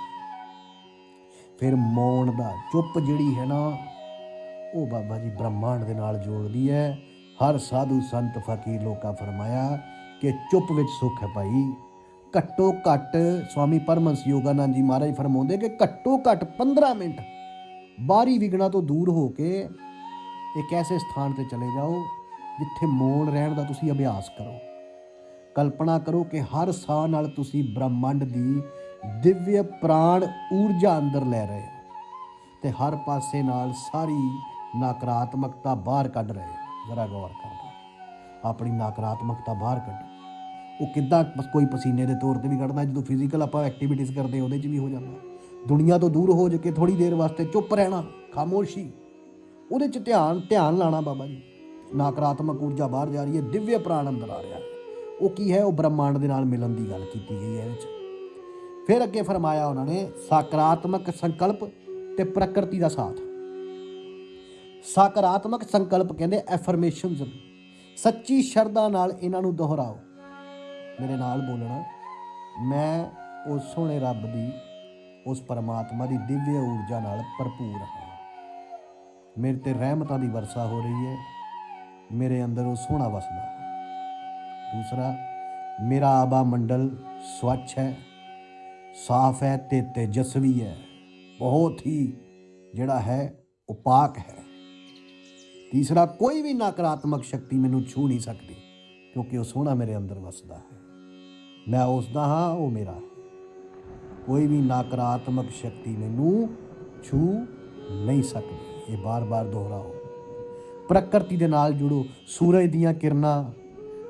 ਫਿਰ ਮੌਣ ਦਾ ਚੁੱਪ ਜਿਹੜੀ ਹੈ ਨਾ, ਉਹ ਬਾਬਾ ਜੀ ਬ੍ਰਹਮਾਂਡ ਦੇ ਨਾਲ ਜੋੜਦੀ ਹੈ। ਹਰ ਸਾਧੂ ਸੰਤ, ਫਕੀਰ ਲੋਕਾਂ ਫਰਮਾਇਆ ਕਿ ਚੁੱਪ ਵਿੱਚ ਸੁੱਖ ਹੈ ਭਾਈ। ਘੱਟੋ ਘੱਟ ਸਵਾਮੀ ਪਰਮਹੰਸ ਯੋਗਾਨੰਦ ਜੀ ਮਹਾਰਾਜ ਫਰਮਾਉਂਦੇ ਕਿ ਘੱਟੋ ਘੱਟ 15 ਮਿੰਟ ਬਾਹਰੀ ਵਿਗਣਾ ਤੋਂ ਦੂਰ ਹੋ ਕੇ ਇੱਕ ਐਸੇ ਸਥਾਨ ਤੇ ਚਲੇ ਜਾਓ ਜਿੱਥੇ ਮੌਨ ਰਹਿਣ ਦਾ ਤੁਸੀਂ ਅਭਿਆਸ ਕਰੋ। ਕਲਪਨਾ ਕਰੋ ਕਿ ਹਰ ਸਾਹ ਨਾਲ ਤੁਸੀਂ ਬ੍ਰਹਮੰਡ ਦੀ ਦਿਵਯ ਪ੍ਰਾਣ ਊਰਜਾ ਅੰਦਰ ਲੈ ਰਹੇ ਹੋ ਤੇ ਹਰ ਪਾਸੇ ਨਾਲ ਸਾਰੀ ਨਕਾਰਾਤਮਕਤਾ ਬਾਹਰ ਕੱਢ ਰਹੇ ਹੋ। ਜ਼ਰਾ ਗੌਰ ਕਰੋ। ਆਪਣੀ ਨਕਾਰਾਤਮਕਤਾ ਬਾਹਰ ਕੱਢੋ। ਉਹ ਕਿੱਦਾਂ ਕੋਈ ਪਸੀਨੇ ਦੇ ਤੌਰ ਤੇ ਵੀ ਕੱਢਦਾ, ਜਦੋਂ ਫਿਜ਼ੀਕਲ ਆਪਾਂ ਐਕਟੀਵਿਟੀਜ਼ ਕਰਦੇ ਉਹਦੇ 'ਚ ਵੀ ਹੋ ਜਾਂਦਾ। ਦੁਨੀਆ ਤੋਂ ਦੂਰ ਹੋ ਜਾ ਕੇ ਥੋੜੀ ਦੇਰ ਵਾਸਤੇ ਚੁੱਪ ਰਹਿਣਾ, ਖਾਮੋਸ਼ੀ। ਉਹਦੇ ਚ ਧਿਆਨ ਧਿਆਨ ਲਾਣਾ ਬਾਬਾ ਜੀ। ਨਕਾਰਾਤਮਕ ਊਰਜਾ ਬਾਹਰ ਜਾ ਰਹੀ ਹੈ, ਦਿਵਯ ਪ੍ਰਾਣ ਅੰਦਰ ਆ ਰਿਹਾ ਹੈ। ਉਹ ਕੀ ਹੈ? ਉਹ ਬ੍ਰਹਮਾਂਡ ਦੇ ਨਾਲ ਮਿਲਣ ਦੀ ਗੱਲ ਕੀਤੀ ਗਈ ਹੈ ਵਿੱਚ ਫਿਰ ਅੱਗੇ ਫਰਮਾਇਆ ਉਹਨਾਂ ਨੇ, ਸਕਾਰਾਤਮਕ ਸੰਕਲਪ ਤੇ ਪ੍ਰਕਿਰਤੀ ਦਾ ਸਾਥ। ਸਕਾਰਾਤਮਕ ਸੰਕਲਪ ਕਹਿੰਦੇ ਐਫਰਮੇਸ਼ਨਸ ਸੱਚੀ ਸ਼ਰਧਾ ਨਾਲ ਇਹਨਾਂ ਨੂੰ ਦੁਹਰਾਓ। ਮੇਰੇ ਨਾਲ ਬੋਲਣਾ। ਮੈਂ ਉਸ ਸੋਹਣੇ ਰੱਬ ਦੀ, ਉਸ ਪਰਮਾਤਮਾ ਦੀ ਦਿਵਯ ਊਰਜਾ ਨਾਲ ਭਰਪੂਰ ਹਾਂ। ਮੇਰੇ ਤੇ ਰਹਿਮਤਾਂ ਦੀ ਵਰਸ਼ਾ ਹੋ ਰਹੀ ਹੈ। ਮੇਰੇ ਅੰਦਰ ਉਹ ਸੋਹਣਾ ਵਸਦਾ ਹੈ। ਦੂਸਰਾ, ਮੇਰਾ ਆਬਾ ਮੰਡਲ ਸਵੱਛ ਹੈ। ਸਾਫ਼ ਹੈ ਤੇ ਤੇਜਸਵੀ ਹੈ। ਬਹੁਤ ਹੀ ਜਿਹੜਾ ਹੈ, ਉਪਾਕ ਹੈ। ਤੀਸਰਾ, ਕੋਈ ਵੀ ਨਕਾਰਾਤਮਕ ਸ਼ਕਤੀ ਮੈਨੂੰ ਛੂ ਨਹੀਂ ਸਕਦੀ, ਕਿਉਂਕਿ ਉਹ ਸੋਹਣਾ ਮੇਰੇ ਅੰਦਰ ਵਸਦਾ ਹੈ। ਮੈਂ ਉਸ ਦਾ ਹਾਂ, ਉਹ ਮੇਰਾ। ਹੈ ਕੋਈ ਵੀ ਨਕਾਰਾਤਮਕ ਸ਼ਕਤੀ ਮੈਨੂੰ ਛੂ ਨਹੀਂ ਸਕਦੀ। ਇਹ ਬਾਰ-ਬਾਰ ਦੁਹਰਾਓ। ਪ੍ਰਕਿਰਤੀ ਦੇ ਨਾਲ ਜੁੜੋ। ਸੂਰਜ ਦੀਆਂ ਕਿਰਨਾਂ,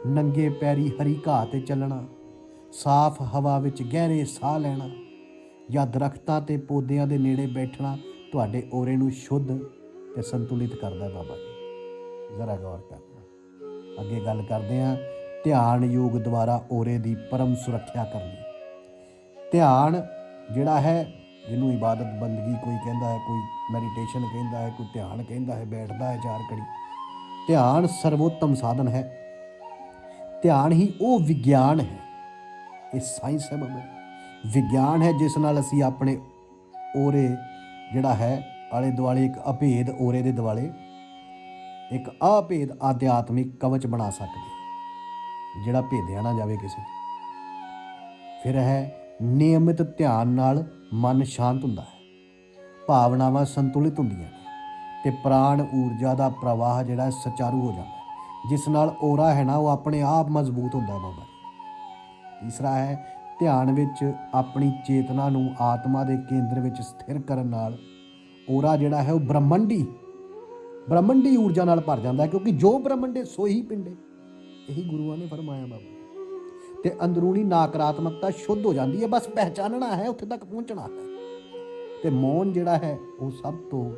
ਨੰਗੇ ਪੈਰੀ ਹਰੀ ਘਾਹ ਤੇ ਚੱਲਣਾ, ਸਾਫ਼ ਹਵਾ ਵਿੱਚ ਗਹਿਰੇ ਸਾਹ ਲੈਣਾ, ਜਾਂ ਦਰਖਤਾਂ ਤੇ ਪੌਦਿਆਂ ਦੇ ਨੇੜੇ ਬੈਠਣਾ, ਤੁਹਾਡੇ ਔਰੇ ਨੂੰ ਸ਼ੁੱਧ ਤੇ ਸੰਤੁਲਿਤ ਕਰਦਾ ਬਾਬਾ ਜੀ। ਜ਼ਰਾ ਗੌਰ ਕਰਨਾ। ਅੱਗੇ ਗੱਲ ਕਰਦੇ ਹਾਂ। ਧਿਆਨ ਯੋਗ ਦੁਆਰਾ ਔਰੇ ਦੀ ਪਰਮ ਸੁਰੱਖਿਆ ਕਰਨੀ ਧਿਆਨ ਜਿਹੜਾ ਹੈ, ਜਿਹਨੂੰ ਇਬਾਦਤ ਬੰਦਗੀ ਕੋਈ ਕਹਿੰਦਾ ਹੈ, ਕੋਈ ਮੈਡੀਟੇਸ਼ਨ ਕਹਿੰਦਾ ਹੈ, ਕੋਈ ਧਿਆਨ ਕਹਿੰਦਾ ਹੈ, ਬੈਠਦਾ ਹੈ ਚਾਰ ਘੜੀ। ਧਿਆਨ ਸਰਵੋਤਮ ਸਾਧਨ ਹੈ। ਧਿਆਨ ਹੀ ਉਹ ਵਿਗਿਆਨ ਹੈ। ਇਹ ਸਾਇੰਸ ਹੈ ਬਾਬਾ ਵਿਗਿਆਨ ਹੈ ਜਿਸ ਨਾਲ ਅਸੀਂ ਆਪਣੇ ਔਰੇ ਜਿਹੜਾ ਹੈ, ਆਲੇ ਦੁਆਲੇ ਇੱਕ ਅਭੇਦ ਔਰੇ ਦੇ ਦੁਆਲੇ ਇੱਕ ਅਭੇਦ ਆਧਿਆਤਮਿਕ ਕਵਚ ਬਣਾ ਸਕਦੇ ਜਿਹੜਾ ਭੇਦਿਆ ਨਾ ਜਾਵੇ ਕਿਸੇ ਤੋਂ ਫਿਰ ਹੈ ਨਿਯਮਿਤ ਧਿਆਨ ਨਾਲ ਮਨ ਸ਼ਾਂਤ ਹੁੰਦਾ ਹੈ। ਭਾਵਨਾਵਾਂ ਸੰਤੁਲਿਤ ਹੁੰਦੀਆਂ ਨੇ ਤੇ ਪ੍ਰਾਣ ਊਰਜਾ ਦਾ ਪ੍ਰਵਾਹ ਜਿਹੜਾ ਹੈ ਸੁਚਾਰੂ ਹੋ ਜਾਂਦਾ ਜਿਸ ਨਾਲ ਔਰਾ ਹੈ ਨਾ, ਉਹ ਆਪਣੇ ਆਪ ਮਜ਼ਬੂਤ ਹੁੰਦਾ ਹੈ ਬਾਬਾ ਤੀਸਰਾ ਹੈ, ਧਿਆਨ ਵਿੱਚ ਆਪਣੀ ਚੇਤਨਾ ਨੂੰ ਆਤਮਾ ਦੇ ਕੇਂਦਰ ਵਿੱਚ ਸਥਿਰ ਕਰਨ ਨਾਲ ਔਰਾ ਜਿਹੜਾ ਹੈ ਉਹ ਬ੍ਰਹਮੰਡੀ ਬ੍ਰਹਮੰਡੀ ਊਰਜਾ ਨਾਲ ਭਰ ਜਾਂਦਾ ਹੈ, ਕਿਉਂਕਿ ਜੋ ਬ੍ਰਹਮੰਡੇ ਸੋਈ ਪਿੰਡੇ। ਇਹੀ ਗੁਰੂਆਂ ਨੇ ਫਰਮਾਇਆ ਬਾਬਾ। ਤੇ ਅੰਦਰੂਨੀ ਨਕਾਰਾਤਮਕਤਾ ਸ਼ੁੱਧ ਹੋ ਜਾਂਦੀ ਹੈ, ਬਸ ਪਹਿਚਾਨਣਾ ਹੈ, ਉੱਥੇ ਤੱਕ ਪਹੁੰਚਣਾ ਹੈ। ਤੇ ਮੌਨ ਜਿਹੜਾ ਹੈ, ਉਹ ਸਭ ਤੋਂ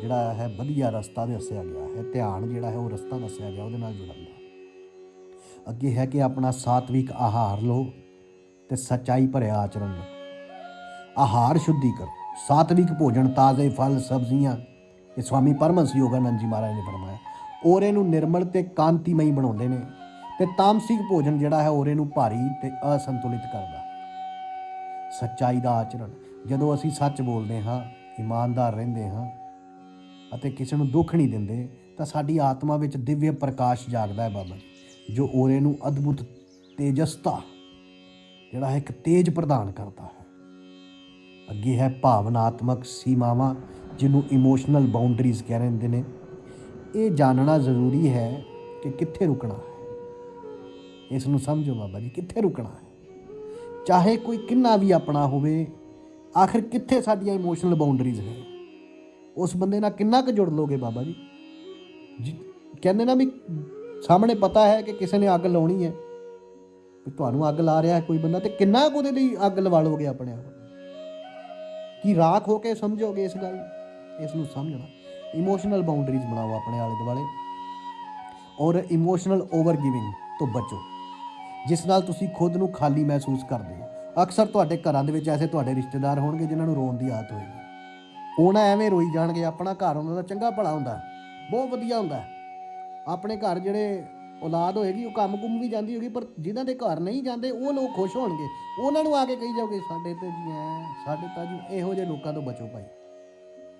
ਜਿਹੜਾ ਹੈ, ਵਧੀਆ ਰਸਤਾ ਦੱਸਿਆ ਗਿਆ ਹੈ। ਧਿਆਨ ਜਿਹੜਾ ਹੈ, ਉਹ ਰਸਤਾ ਦੱਸਿਆ ਗਿਆ, ਉਹਦੇ ਨਾਲ ਜੁੜਨ ਦਾ। ਅੱਗੇ ਹੈ ਕਿ ਆਪਣਾ ਸਾਤਵਿਕ ਆਹਾਰ ਲਓ ਤੇ ਸਚਾਈ ਭਰਿਆ ਆਚਰਣ ਆਹਾਰ ਸ਼ੁੱਧੀ ਕਰੋ। ਸਾਤਵਿਕ ਭੋਜਨ ਤਾਜ਼ੇ ਫਲ, ਸਬਜ਼ੀਆਂ। ਇਹ ਸਵਾਮੀ ਪਰਮਹੰਸ ਯੋਗਾਨੰਦ ਜੀ ਮਹਾਰਾਜ ਨੇ ਫਰਮਾਇਆ। ਔਰੇ ਨੂੰ ਨਿਰਮਲ ਤੇ ਕਾਂਤੀਮਈ ਬਣਾਉਂਦੇ ਨੇ ਤੇ ਤਾਮਸਿਕ ਭੋਜਨ ਜਿਹੜਾ ਹੈ ਔਰੇ ਨੂੰ ਭਾਰੀ ਤੇ ਅਸੰਤੁਲਿਤ ਕਰਦਾ। ਸੱਚਾਈ ਦਾ ਆਚਰਣ, ਜਦੋਂ ਅਸੀਂ ਸੱਚ ਬੋਲਦੇ ਹਾਂ, ਇਮਾਨਦਾਰ ਰਹਿੰਦੇ ਹਾਂ ਅਤੇ ਕਿਸੇ ਨੂੰ ਦੁੱਖ ਨਹੀਂ ਦਿੰਦੇ, ਤਾਂ ਸਾਡੀ ਆਤਮਾ ਵਿੱਚ ਦਿਵਯ ਪ੍ਰਕਾਸ਼ ਜਾਗਦਾ ਹੈ ਬਾਬਾ ਜੋ ਔਰੇ ਨੂੰ ਅਦਭੁਤ ਤੇਜਸਤਾ ਜਿਹੜਾ ਹੈ ਇੱਕ ਤੇਜ ਪ੍ਰਦਾਨ ਕਰਦਾ ਹੈ। ਅੱਗੇ ਹੈ ਭਾਵਨਾਤਮਕ ਸੀਮਾਵਾਂ, ਜਿਹਨੂੰ ਇਮੋਸ਼ਨਲ ਬਾਉਂਡਰੀਜ਼ ਕਹਿ ਰਹੇ ਨੇ। ਇਹ ਜਾਣਨਾ ਜ਼ਰੂਰੀ ਹੈ ਕਿ ਕਿੱਥੇ ਰੁਕਣਾ ਹੈ। ਇਸ ਨੂੰ ਸਮਝੋ ਬਾਬਾ ਜੀ, ਕਿੱਥੇ ਰੁਕਣਾ ਹੈ? ਚਾਹੇ ਕੋਈ ਕਿੰਨਾ ਵੀ ਆਪਣਾ ਹੋਵੇ, ਆਖਿਰ ਕਿੱਥੇ ਸਾਡੀਆਂ ਇਮੋਸ਼ਨਲ ਬਾਉਂਡਰੀਜ਼ ਹੈ? ਉਸ ਬੰਦੇ ਨਾਲ ਕਿੰਨਾ ਕੁ ਜੁੜ ਲੋਗੇ ਬਾਬਾ ਜੀ? ਜੀ, ਕਹਿੰਦੇ ਨਾ ਵੀ ਸਾਹਮਣੇ ਪਤਾ ਹੈ ਕਿ ਕਿਸੇ ਨੇ ਅੱਗ ਲਾਉਣੀ ਹੈ। ਵੀ ਤੁਹਾਨੂੰ ਅੱਗ ਲਾ ਰਿਹਾ ਹੈ ਕੋਈ ਬੰਦਾ ਤੇ ਕਿੰਨਾ ਕੁ ਉਹਦੇ ਲਈ ਅੱਗ ਲਵਾ ਲੋਗੇ ਆਪਣੇ ਆਪ? ਕੀ ਰਾਖ ਹੋ ਕੇ ਸਮਝੋਗੇ ਇਸ ਗੱਲ ਇਸ ਨੂੰ ਸਮਝਣਾ। ਇਮੋਸ਼ਨਲ ਬਾਉਂਡਰੀਜ਼ ਬਣਾਓ ਆਪਣੇ ਆਲੇ ਦੁਆਲੇ। ਔਰ ਇਮੋਸ਼ਨਲ ਓਵਰ ਗਿਵਿੰਗ ਤੋਂ ਬਚੋ। ਜਿਸ ਨਾਲ ਤੁਸੀਂ ਖੁਦ ਨੂੰ ਖਾਲੀ ਮਹਿਸੂਸ ਕਰਦੇ ਹੋ। ਅਕਸਰ ਤੁਹਾਡੇ ਘਰਾਂ ਦੇ ਵਿੱਚ ਐਸੇ ਤੁਹਾਡੇ ਰਿਸ਼ਤੇਦਾਰ ਹੋਣਗੇ ਜਿਨ੍ਹਾਂ ਨੂੰ ਰੋਣ ਦੀ ਆਦਤ ਹੋਏਗੀ। ਉਹਨਾਂ ਐਵੇਂ ਰੋਈ ਜਾਣਗੇ, ਆਪਣਾ ਘਰ ਉਹਨਾਂ ਦਾ ਚੰਗਾ ਭਲਾ ਹੁੰਦਾ ਬਹੁਤ ਵਧੀਆ ਹੁੰਦਾ ਆਪਣੇ ਘਰ ਜਿਹੜੇ ਔਲਾਦ ਹੋਏਗੀ, ਉਹ ਕੰਮ ਕੁੰਮ ਵੀ ਜਾਂਦੀ ਹੋਗੀ ਪਰ ਜਿਨ੍ਹਾਂ ਦੇ ਘਰ ਨਹੀਂ ਜਾਂਦੇ, ਉਹ ਲੋਕ ਖੁਸ਼ ਹੋਣਗੇ। ਉਹਨਾਂ ਨੂੰ ਆ ਕੇ ਕਹੀ ਜਾਓਗੇ, ਸਾਡੇ ਤੇ ਜੀ ਐ, ਸਾਡੇ ਤਾਂ ਜੀ ਇਹੋ ਜਿਹੇ ਲੋਕਾਂ ਤੋਂ ਬਚੋ ਭਾਈ।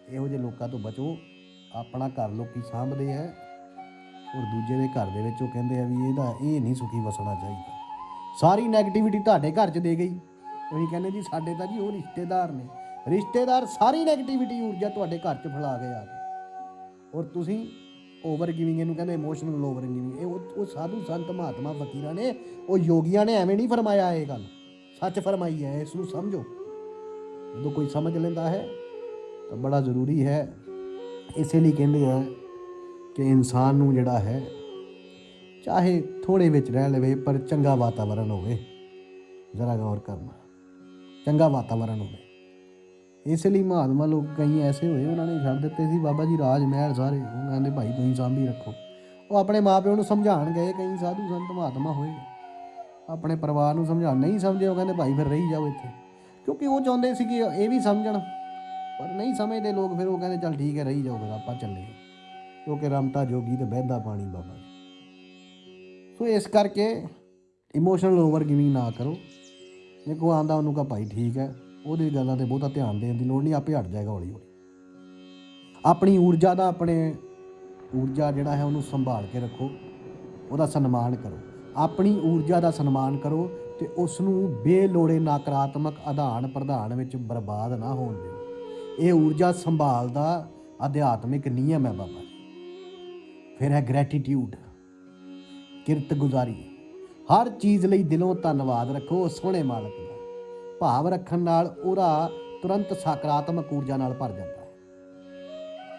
ਇਹੋ ਜਿਹੇ ਲੋਕਾਂ ਤੋਂ ਬਚੋ। ਆਪਣਾ ਘਰ ਲੋਕੀ ਸਾਂਭਦੇ ਆ ਔਰ ਦੂਜੇ ਦੇ ਘਰ ਦੇ ਵਿੱਚ ਉਹ ਕਹਿੰਦੇ ਆ ਵੀ ਇਹਦਾ ਇਹ ਨਹੀਂ ਸੁਖੀ ਵਸਣਾ ਚਾਹੀਦਾ। ਸਾਰੀ 네ਗੇਟਿਵਿਟੀ ਤੁਹਾਡੇ ਘਰ 'ਚ ਦੇ ਗਈ। ਉਹੀ ਕਹਿੰਦੇ ਜੀ ਸਾਡੇ ਤਾਂ ਜੀ ਉਹ ਰਿਸ਼ਤੇਦਾਰ ਨੇ। ਰਿਸ਼ਤੇਦਾਰ ਸਾਰੀ 네ਗੇਟਿਵਿਟੀ ਊਰਜਾ ਤੁਹਾਡੇ ਘਰ 'ਚ ਫੈਲਾ ਕੇ ਆ ਗਏ। ਔਰ ਤੁਸੀਂ ਓਵਰ ਗਿਵਿੰਗ ਇਹਨੂੰ ਕਹਿੰਦੇ ਇਮੋਸ਼ਨਲ ਓਵਰ ਗਿਵਿੰਗ ਇਹ ਉਹ ਉਹ ਸਾਧੂ ਸੰਤ ਮਹਾਤਮਾ ਫਕੀਰਾਂ ਨੇ, ਉਹ ਯੋਗੀਆਂ ਨੇ ਐਵੇਂ ਨਹੀਂ ਫਰਮਾਇਆ ਇਹ ਗੱਲ। ਸੱਚ ਫਰਮਾਈ ਹੈ, ਇਸ ਨੂੰ ਸਮਝੋ। ਜਦੋਂ ਕੋਈ ਸਮਝ ਲੈਂਦਾ ਹੈ ਤਾਂ ਬੜਾ ਜ਼ਰੂਰੀ ਹੈ ਇਸੇ ਲਈ ਕਹਿੰਦੇ ਆ ਕਿ ਇਨਸਾਨ ਨੂੰ ਜਿਹੜਾ ਹੈ, ਚਾਹੇ ਥੋੜੇ ਵਿੱਚ ਰਹਿ ਲਵੇ, ਪਰ ਚੰਗਾ ਵਾਤਾਵਰਣ ਹੋਵੇ। ਜ਼ਰਾ ਗੌਰ ਕਰਨਾ। ਚੰਗਾ ਵਾਤਾਵਰਣ ਹੋਵੇ। ਇਸ ਲਈ ਮਹਾਤਮਾ ਲੋਕ ਕਈ ਐਸੇ ਹੋਏ, ਉਹਨਾਂ ਨੇ ਛੱਡ ਦਿੱਤੇ ਸੀ, ਬਾਬਾ ਜੀ ਰਾਜ ਮਹਿਲ ਸਾਰੇ। ਉਹ ਕਹਿੰਦੇ, ਭਾਈ ਤੁਸੀਂ ਸਾਂਭੀ ਰੱਖੋ। ਉਹ ਆਪਣੇ ਮਾਪਿਆਂ ਨੂੰ ਸਮਝਾਉਣ ਗਏ, ਕਈ ਸਾਧੂ ਸੰਤ ਮਹਾਤਮਾ ਹੋਏ। ਆਪਣੇ ਪਰਿਵਾਰ ਨੂੰ ਸਮਝਾਉਣ, ਨਹੀਂ ਸਮਝੇ? ਉਹ ਕਹਿੰਦੇ, ਭਾਈ ਫਿਰ ਰਹੀ ਜਾਓ ਇੱਥੇ। ਕਿਉਂਕਿ ਉਹ ਚਾਹੁੰਦੇ ਸੀ ਕਿ ਇਹ ਵੀ ਸਮਝਣ। ਪਰ ਨਹੀਂ ਸਮਝਦੇ ਲੋਕ, ਫਿਰ ਉਹ ਕਹਿੰਦੇ ਚੱਲ ਠੀਕ ਹੈ, ਰਹੀ ਜਾਓ ਫਿਰ ਆਪਾਂ ਚੱਲੇ ਕਿਉਂਕਿ ਰਮਤਾ ਜੋਗੀ ਤੇ ਬਹਿੰਦਾ ਪਾਣੀ ਬਾਬਾ ਜੀ। ਸੋ ਇਸ ਕਰਕੇ ਇਮੋਸ਼ਨਲ ਓਵਰ ਗਿਵਿੰਗ ਨਾ ਕਰੋ। ਜੇ ਕੋ ਆਂਦਾ ਉਹਨੂੰ ਕਹਾ ਭਾਈ ਠੀਕ ਹੈ, ਉਹਦੀ ਗੱਲਾਂ ਤੇ ਬਹੁਤਾ ਧਿਆਨ ਦੇਣ ਦੀ ਲੋੜ ਨਹੀਂ, ਆਪੇ ਹਟ ਜਾਏਗਾ ਹੌਲੀ ਹੌਲੀ ਆਪਣੀ ਊਰਜਾ ਦਾ, ਆਪਣੇ ਊਰਜਾ ਜਿਹੜਾ ਹੈ ਉਹਨੂੰ ਸੰਭਾਲ ਕੇ ਰੱਖੋ, ਉਹਦਾ ਸਨਮਾਨ ਕਰੋ। ਆਪਣੀ ਊਰਜਾ ਦਾ ਸਨਮਾਨ ਕਰੋ ਤੇ ਉਸ ਨੂੰ ਬੇਲੋੜੇ ਨਕਾਰਾਤਮਕ ਆਧਾਨ ਪ੍ਰਧਾਨ ਵਿੱਚ ਬਰਬਾਦ ਨਾ ਹੋਣ ਦਿਓ। ਇਹ ਊਰਜਾ ਸੰਭਾਲ ਦਾ ਅਧਿਆਤਮਿਕ ਨਿਯਮ ਹੈ ਬਾਬਾ ਜੀ ਫਿਰ ਹੈ ਗ੍ਰੈਟੀਟਿਊਡ ਕਿਰਤ ਗੁਜ਼ਾਰੀ ਹਰ ਚੀਜ਼ ਲਈ ਦਿਲੋਂ ਧੰਨਵਾਦ ਰੱਖੋ ਉਸ ਸੋਹਣੇ ਮਾਲਕ ਦਾ ਭਾਵ ਰੱਖਣ ਨਾਲ ਉਹਦਾ ਤੁਰੰਤ ਸਕਾਰਾਤਮਕ ਊਰਜਾ ਨਾਲ ਭਰ ਜਾਂਦਾ ਹੈ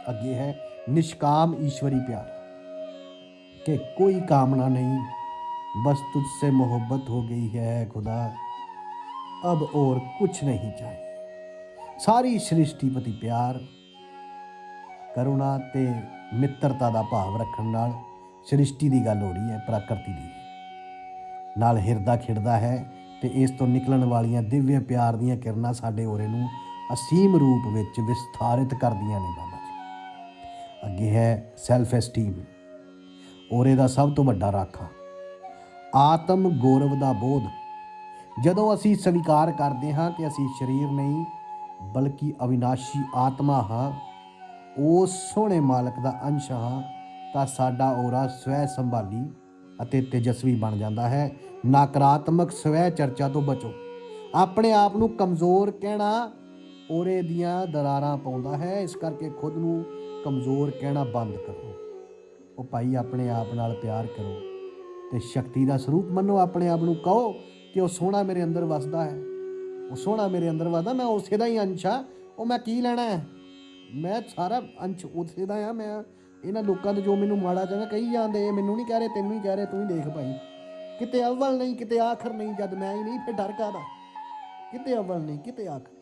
ਅੱਗੇ ਹੈ ਨਿਸ਼ਕਾਮ ਈਸ਼ਵਰੀ ਪਿਆਰ कि कोई कामना नहीं बस तुझसे मोहब्बत हो गई है खुदा अब और कुछ नहीं चाहिए ਸਾਰੀ ਸ੍ਰਿਸ਼ਟੀ ਪ੍ਰਤੀ ਪਿਆਰ, ਕਰੁਣਾ ਤੇ ਮਿੱਤਰਤਾ ਦਾ ਭਾਵ ਰੱਖਣ ਨਾਲ ਸ੍ਰਿਸ਼ਟੀ ਦੀ ਗੱਲ ਹੋ ਰਹੀ ਹੈ, ਪ੍ਰਕਿਰਤੀ ਦੀ। ਨਾਲ ਹਿਰਦਾ ਖਿੜਦਾ ਹੈ ਤੇ ਇਸ ਤੋਂ ਨਿਕਲਣ ਵਾਲੀਆਂ ਦਿਵਯ ਪਿਆਰ ਦੀਆਂ ਕਿਰਨਾਂ ਸਾਡੇ ਔਰੇ ਨੂੰ ਅਸੀਮ ਰੂਪ ਵਿੱਚ ਵਿਸਥਾਰਿਤ ਕਰਦੀਆਂ ਨੇ ਬਾਬਾ ਜੀ। ਅੱਗੇ ਹੈ ਸੈਲਫ ਐਸਟੀਮ ਔਰੇ ਦਾ ਸਭ ਤੋਂ ਵੱਡਾ ਰਾਖਾ। ਆਤਮ ਗੌਰਵ ਦਾ ਬੋਧ। ਜਦੋਂ ਅਸੀਂ ਸਵੀਕਾਰ ਕਰਦੇ ਹਾਂ ਕਿ ਅਸੀਂ ਸਰੀਰ ਨਹੀਂ ਬਲਕਿ ਅਵਿਨਾਸ਼ੀ ਆਤਮਾ ਹਾਂ ਉਸ ਸੋਹਣੇ ਮਾਲਕ ਦਾ ਅੰਸ਼ ਹਾਂ, ਤਾਂ ਸਾਡਾ ਔਰਾ ਸਵੈ ਸੰਭਾਲੀ ਅਤੇ ਤੇਜਸਵੀ ਬਣ ਜਾਂਦਾ ਹੈ। ਨਕਾਰਾਤਮਕ ਸਵੈ ਚਰਚਾ ਤੋਂ ਬਚੋ। ਆਪਣੇ ਆਪ ਨੂੰ ਕਮਜ਼ੋਰ ਕਹਿਣਾ ਔਰੇ ਦੀਆਂ ਦਰਾਰਾਂ ਪਾਉਂਦਾ ਹੈ। ਇਸ ਕਰਕੇ ਖੁਦ ਨੂੰ ਕਮਜ਼ੋਰ ਕਹਿਣਾ ਬੰਦ ਕਰੋ। ਉਹ ਭਾਈ ਆਪਣੇ ਆਪ ਨਾਲ ਪਿਆਰ ਕਰੋ ਤੇ ਸ਼ਕਤੀ ਦਾ ਸਰੂਪ ਮੰਨੋ। ਆਪਣੇ ਆਪ ਨੂੰ ਕਹੋ ਕਿ ਉਹ ਸੋਹਣਾ ਮੇਰੇ ਅੰਦਰ ਵਸਦਾ ਹੈ। ਉਹ ਸੋਹਣਾ ਮੇਰੇ ਅੰਦਰ ਵਸਦਾ ਮੈਂ ਉਸੇ ਦਾ ਹੀ ਅੰਸ਼ ਆ। ਉਹ ਮੈਂ ਕੀ ਲੈਣਾ ਹੈ? ਮੈਂ ਸਾਰਾ ਅੰਸ਼ ਉਸੇ ਦਾ ਆ, ਮੈਂ ਇਹਨਾਂ ਲੋਕਾਂ ਦੇ ਜੋ ਮੈਨੂੰ ਮਾੜਾ ਚੰਗਾ ਕਹੀ ਜਾਂਦੇ ਮੈਨੂੰ ਨਹੀਂ ਕਹਿ ਰਹੇ, ਤੈਨੂੰ ਹੀ ਕਹਿ ਰਹੇ, ਤੂੰ ਹੀ ਦੇਖ ਭਾਈ। ਕਿਤੇ ਅਵਲ ਨਹੀਂ, ਕਿਤੇ ਆਖਰ ਨਹੀਂ, ਜਦ ਮੈਂ ਹੀ ਨਹੀਂ, ਫਿਰ ਡਰ ਕਾਦਾ ਕਿਤੇ ਅਵਲ ਨਹੀਂ, ਕਿਤੇ ਆਖਰ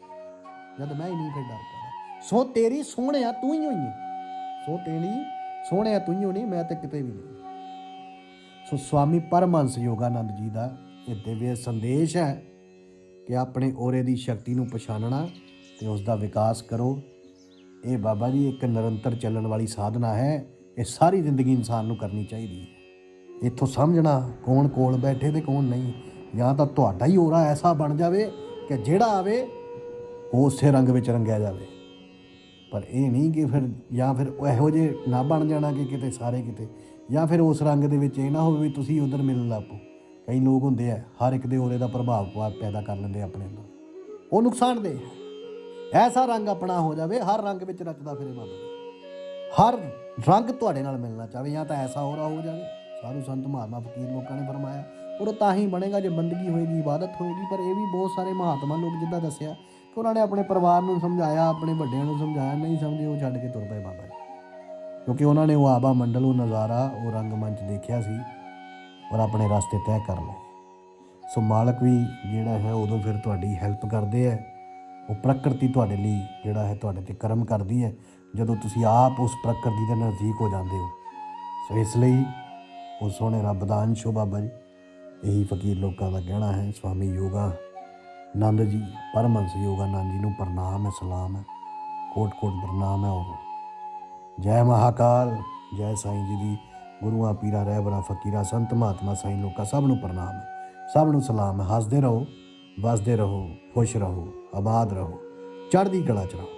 ਜਦ ਮੈਂ ਹੀ ਨਹੀਂ, ਫਿਰ ਡਰ ਕਾਦਾ ਸੋ ਤੇਰੀ ਸੋਹਣਿਆ ਤੂੰ ਹੀ ਹੋਈ ਸੋ ਤੇਰੀ ਸੋਹਣਿਆ ਤੂੰ ਹੀ ਹੋਣੀ, ਮੈਂ ਤੇ ਕਿਤੇ ਵੀ ਨਹੀਂ। ਸੋ ਸਵਾਮੀ ਪਰਮਹੰਸ ਯੋਗਾਨੰਦ ਜੀ ਦਾ ਇਹ ਦਿਵਯ ਸੰਦੇਸ਼ ਹੈ। ਕਿ ਆਪਣੇ ਔਰੇ ਦੀ ਸ਼ਕਤੀ ਨੂੰ ਪਛਾਣਨਾ ਤੇ ਉਸ ਦਾ ਵਿਕਾਸ ਕਰੋ। ਇਹ ਬਾਬਾ ਜੀ ਇੱਕ ਨਿਰੰਤਰ ਚੱਲਣ ਵਾਲੀ ਸਾਧਨਾ ਹੈ। ਇਹ ਸਾਰੀ ਜ਼ਿੰਦਗੀ ਇਨਸਾਨ ਨੂੰ ਕਰਨੀ ਚਾਹੀਦੀ ਹੈ। ਇੱਥੋਂ ਸਮਝਣਾ ਕੌਣ ਕੋਲ ਬੈਠੇ ਤੇ ਕੌਣ ਨਹੀਂ। ਜਾਂ ਤਾਂ ਤੁਹਾਡਾ ਹੀ ਔਰਾ ਐਸਾ ਬਣ ਜਾਵੇ ਕਿ ਜਿਹੜਾ ਆਵੇ, ਉਹ ਉਸੇ ਰੰਗ ਵਿੱਚ ਰੰਗਿਆ ਜਾਵੇ। ਪਰ ਇਹ ਨਹੀਂ ਕਿ ਫਿਰ ਜਾਂ ਫਿਰ ਇਹੋ ਜੇ ਨਾ ਬਣ ਜਾਣਾ ਕਿ ਕਿਤੇ ਸਾਰੇ ਕਿਤੇ। ਜਾਂ ਫਿਰ ਉਸ ਰੰਗ ਦੇ ਵਿੱਚ ਇਹ ਨਾ ਹੋਵੇ ਵੀ ਤੁਸੀਂ ਉਧਰ ਮਿਲਣ ਲੱਗ ਕਈ ਲੋਕ ਹੁੰਦੇ ਆ, ਹਰ ਇੱਕ ਦੇ ਔਰੇ ਦਾ ਪ੍ਰਭਾਵ ਪਾ- ਪੈਦਾ ਕਰ ਲੈਂਦੇ ਆਪਣੇ ਅੰਦਰ। ਉਹ ਨੁਕਸਾਨਦੇ ਐਸਾ ਰੰਗ ਆਪਣਾ ਹੋ ਜਾਵੇ, ਹਰ ਰੰਗ ਵਿੱਚ ਰਚਦਾ ਫਿਰੇ ਬਾਬਾ ਜੀ। ਹਰ ਰੰਗ ਤੁਹਾਡੇ ਨਾਲ ਮਿਲਣਾ ਚਾਹਵੇ ਜਾਂ ਤਾਂ ਐਸਾ ਹੋਰਾ ਹੋ ਜਾਵੇ। ਸਾਧੂ ਸੰਤ, ਮਹਾਤਮਾ ਫਕੀਰ ਲੋਕਾਂ ਨੇ ਫਰਮਾਇਆ ਔਰ ਉਹ ਤਾਂ ਹੀ ਬਣੇਗਾ ਜੇ ਬੰਦਗੀ ਹੋਏਗੀ, ਇਬਾਦਤ ਹੋਏਗੀ, ਪਰ ਇਹ ਵੀ ਬਹੁਤ ਸਾਰੇ ਮਹਾਤਮਾ ਲੋਕ ਜਿੱਦਾਂ ਦੱਸਿਆ ਕਿ ਉਹਨਾਂ ਨੇ ਆਪਣੇ ਪਰਿਵਾਰ ਨੂੰ ਸਮਝਾਇਆ, ਆਪਣੇ ਵੱਡਿਆਂ ਨੂੰ ਸਮਝਾਇਆ, ਨਹੀਂ ਸਮਝੇ ਉਹ ਛੱਡ ਕੇ ਤੁਰ ਪਏ ਬਾਬਾ ਜੀ। ਕਿਉਂਕਿ ਉਹਨਾਂ ਨੇ ਉਹ ਆਬਾ ਮੰਡਲ, ਉਹ ਨਜ਼ਾਰਾ, ਉਹ ਰੰਗਮੰਚ ਦੇਖਿਆ ਸੀ। ਔਰ ਆਪਣੇ ਰਸਤੇ ਤੈਅ ਕਰ ਲਏ ਸੋ ਮਾਲਕ ਵੀ ਜਿਹੜਾ ਹੈ, ਉਦੋਂ ਫਿਰ ਤੁਹਾਡੀ ਹੈਲਪ ਕਰਦੇ ਹੈ। ਉਹ ਪ੍ਰਕਿਰਤੀ ਤੁਹਾਡੇ ਲਈ ਜਿਹੜਾ ਹੈ, ਤੁਹਾਡੇ ਤੇ ਕਰਮ ਕਰਦੀ ਹੈ। ਜਦੋਂ ਤੁਸੀਂ ਆਪ ਉਸ ਪ੍ਰਕਿਰਤੀ ਦੇ ਨਜ਼ਦੀਕ ਹੋ ਜਾਂਦੇ ਹੋ। ਸੋ ਇਸ ਲਈ ਉਹ ਸੋਹਣੇ ਰੱਬ ਦਾ ਅੰਸ਼ ਹੋ ਬਾਬਾ ਜੀ। ਇਹੀ ਫਕੀਰ ਲੋਕਾਂ ਦਾ ਕਹਿਣਾ ਹੈ, ਸਵਾਮੀ ਯੋਗਾ ਨੰਦ ਜੀ, ਪਰਮਹੰਸ ਯੋਗਾਨੰਦ ਜੀ ਨੂੰ ਪ੍ਰਣਾਮ ਹੈ, ਸਲਾਮ ਹੈ। ਕੋਟ ਕੋਟ ਪ੍ਰਣਾਮ ਹੈ ਔਰ ਜੈ ਮਹਾਕਾਲ, ਜੈ ਸਾਈਂ ਜੀ ਦੀ ਗੁਰੂਆਂ, ਪੀਰਾਂ, ਰਹਿਬਰਾਂ, ਫਕੀਰਾਂ, ਸੰਤ, ਮਹਾਤਮਾ, ਸਾਈਂ ਲੋਕਾਂ ਸਭ ਨੂੰ ਪ੍ਰਣਾਮ। ਸਭ ਨੂੰ ਸਲਾਮ। ਹੱਸਦੇ ਰਹੋ, ਵਸਦੇ ਰਹੋ, ਖੁਸ਼ ਰਹੋ, ਆਬਾਦ ਰਹੋ। ਚੜ੍ਹਦੀ ਕਲਾ ਚ ਰਹੋ।